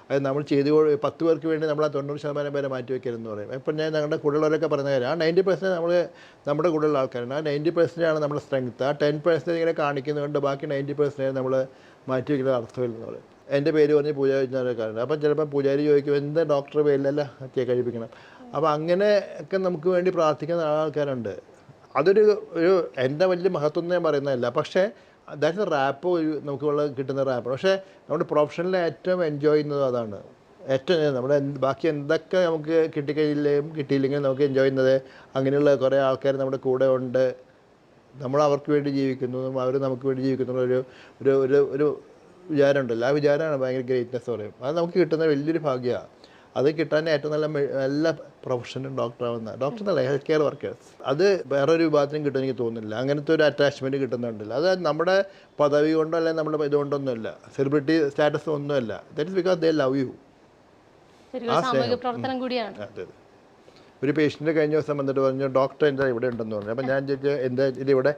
അത് നമ്മൾ ചെയ്ത് പത്ത് പേർക്ക് വേണ്ടി നമ്മൾ ആ തൊണ്ണൂറ് ശതമാനം പേരെ മാറ്റി എന്ന് പറയും. ഇപ്പം ഞാൻ ഞങ്ങളുടെ കൂടെയുള്ളവരൊക്കെ പറഞ്ഞ കാര്യം ആ നയന്റി പെർസെന്റ് നമ്മൾ നമ്മുടെ കൂടെയുള്ള ആൾക്കാരാണ്. ആ നയന്റി പെർസെന്റ് ആണ് നമ്മുടെ സ്ട്രെങ്ത് ആ ടെൻ പെർസെന്റ് ഇങ്ങനെ കാണിക്കുന്നതുകൊണ്ട് ബാക്കി നയന്റി പെർസെന്റ് നമ്മൾ മാറ്റി അർത്ഥമില്ല അർത്ഥമില്ലെന്ന് പറയും. എന്റെ പേര് പറഞ്ഞ് പൂജാരി ചോദിച്ചാൽ അപ്പം ചിലപ്പോൾ പൂജാരി ചോദിക്കും എന്താ ഡോക്ടർ പേരിലല്ല ഹത്യ കഴിപ്പിക്കണം? അപ്പോൾ അങ്ങനെയൊക്കെ നമുക്ക് വേണ്ടി പ്രാർത്ഥിക്കുന്ന ആൾക്കാരുണ്ട്. അതൊരു ഒരു എന്റെ വലിയ മഹത്വം എന്ന് ഞാൻ പറയുന്നതല്ല. പക്ഷേ ദാറ്റ്സ് റാപ്പ് നമുക്ക് ഉള്ള കിട്ടുന്ന റാപ്പ് പക്ഷേ നമ്മുടെ പ്രൊഫഷനിൽ ഏറ്റവും എൻജോയ് ചെയ്യുന്നത് അതാണ്. ഏറ്റവും നമ്മുടെ ബാക്കി എന്തൊക്കെ നമുക്ക് കിട്ടിക്കഴിയില്ലെങ്കിലും കിട്ടിയില്ലെങ്കിലും നമുക്ക് എൻജോയ് ചെയ്യുന്നത് അങ്ങനെയുള്ള കുറേ ആൾക്കാർ നമ്മുടെ കൂടെ ഉണ്ട്. നമ്മൾ അവർക്ക് വേണ്ടി ജീവിക്കുന്നു. അവർ നമുക്ക് വേണ്ടി ജീവിക്കുന്നു ഒരു ഒരു ഒരു ഒരു വിചാരമുണ്ടല്ലോ ആ വിചാരമാണ് ഭയങ്കര ഗ്രേറ്റ്നെസ് പറയും അത് നമുക്ക് കിട്ടുന്ന വലിയൊരു ഭാഗ്യമാണ്. അത് കിട്ടാൻ ഏറ്റവും നല്ല എല്ലാ പ്രൊഫഷനും ഡോക്ടറാവുന്ന ഡോക്ടർ എന്നല്ല ഹെൽത്ത് കെയർ വർക്കേഴ്സ്. അത് വേറൊരു വിഭാഗത്തിനും കിട്ടും എനിക്ക് തോന്നുന്നില്ല. അങ്ങനത്തെ ഒരു അറ്റാച്ച്മെന്റ് കിട്ടുന്നുണ്ടല്ല. അത് നമ്മുടെ പദവി കൊണ്ടോ അല്ലെങ്കിൽ നമ്മുടെ ഇതുകൊണ്ടൊന്നുമല്ല സെലിബ്രിറ്റി സ്റ്റാറ്റസ് ഒന്നുമല്ല. That is because they love you പ്രവർത്തനം കൂടിയാണ്. അതെ അതെ. ഒരു പേഷ്യന്റ് കഴിഞ്ഞ ദിവസം വന്നിട്ട് പറഞ്ഞു ഡോക്ടർ എന്റെ ഇവിടെ ഉണ്ടെന്ന് പറഞ്ഞു. അപ്പം ഞാൻ ചോദിച്ചു എന്താ ഇത് ഇവിടെ?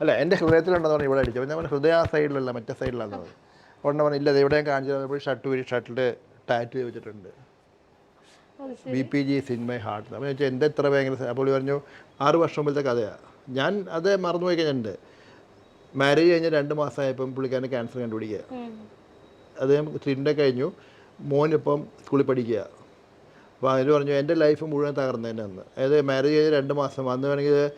അല്ല എന്റെ ഹൃദയത്തിലുണ്ടെന്ന് പറഞ്ഞു ഇവിടെ അടിച്ചു അപ്പം ഞാൻ ഹൃദയ ആ സൈഡിലല്ല മറ്റേ സൈഡിലാണെന്ന് പറഞ്ഞു. ഉടനെ പറഞ്ഞു ഇല്ല ഇവിടെ എവിടെയും കാണിച്ചു ഷർട്ട് ഷർട്ടിൽ ടാറ്റ് വെച്ചിട്ടുണ്ട്. B P G in my heart. അപ്പോൾ ചോദിച്ചാൽ എന്താ ഇത്ര ഭയങ്കര അപ്പോൾ പുള്ളി പറഞ്ഞു ആറ് വർഷം മുമ്പത്തെ കഥയാണ് ഞാൻ അത് മറന്നുപോയി കഴിഞ്ഞിട്ടുണ്ട്. മാരേജ് കഴിഞ്ഞ് രണ്ട് മാസമായപ്പം പുള്ളിക്കാരന് ക്യാൻസർ കണ്ടുപിടിക്കുക. അത് അദ്ദേഹം ട്രീറ്റ്മെന്റ് കഴിഞ്ഞു. മോനിപ്പം സ്കൂളിൽ പഠിക്കുക. അപ്പോൾ അതിൽ പറഞ്ഞു എന്റെ ലൈഫ് മുഴുവൻ തകർന്നതന്നെ അന്ന്. അതായത് മാരേജ് കഴിഞ്ഞ് രണ്ട് മാസം അന്ന് വേണമെങ്കിൽ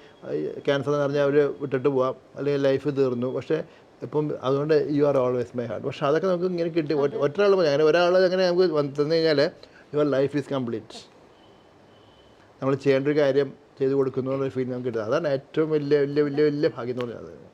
ക്യാൻസർ എന്ന് പറഞ്ഞാൽ അവർ വിട്ടിട്ട് പോവാം. അല്ലെങ്കിൽ ലൈഫ് തീർന്നു. പക്ഷേ ഇപ്പം അതുകൊണ്ട് you are always my heart പക്ഷേ അതൊക്കെ നമുക്ക് ഇങ്ങനെ കിട്ടി. ഒറ്റ- ഒരാൾ അങ്ങനെ ഒരാൾ അങ്ങനെ നമുക്ക് വന്ന് തന്നു കഴിഞ്ഞാൽ യുവർ ലൈഫ് ഈസ് കംപ്ലീറ്റ് നമ്മൾ ചെയ്യേണ്ട ഒരു കാര്യം ചെയ്തു കൊടുക്കുന്നു എന്നൊരു ഫീൽ നമുക്ക് കിട്ടുന്നത് അതാണ് ഏറ്റവും വലിയ വലിയ വലിയ വലിയ ഭാഗ്യം എന്ന് പറയുന്നത്.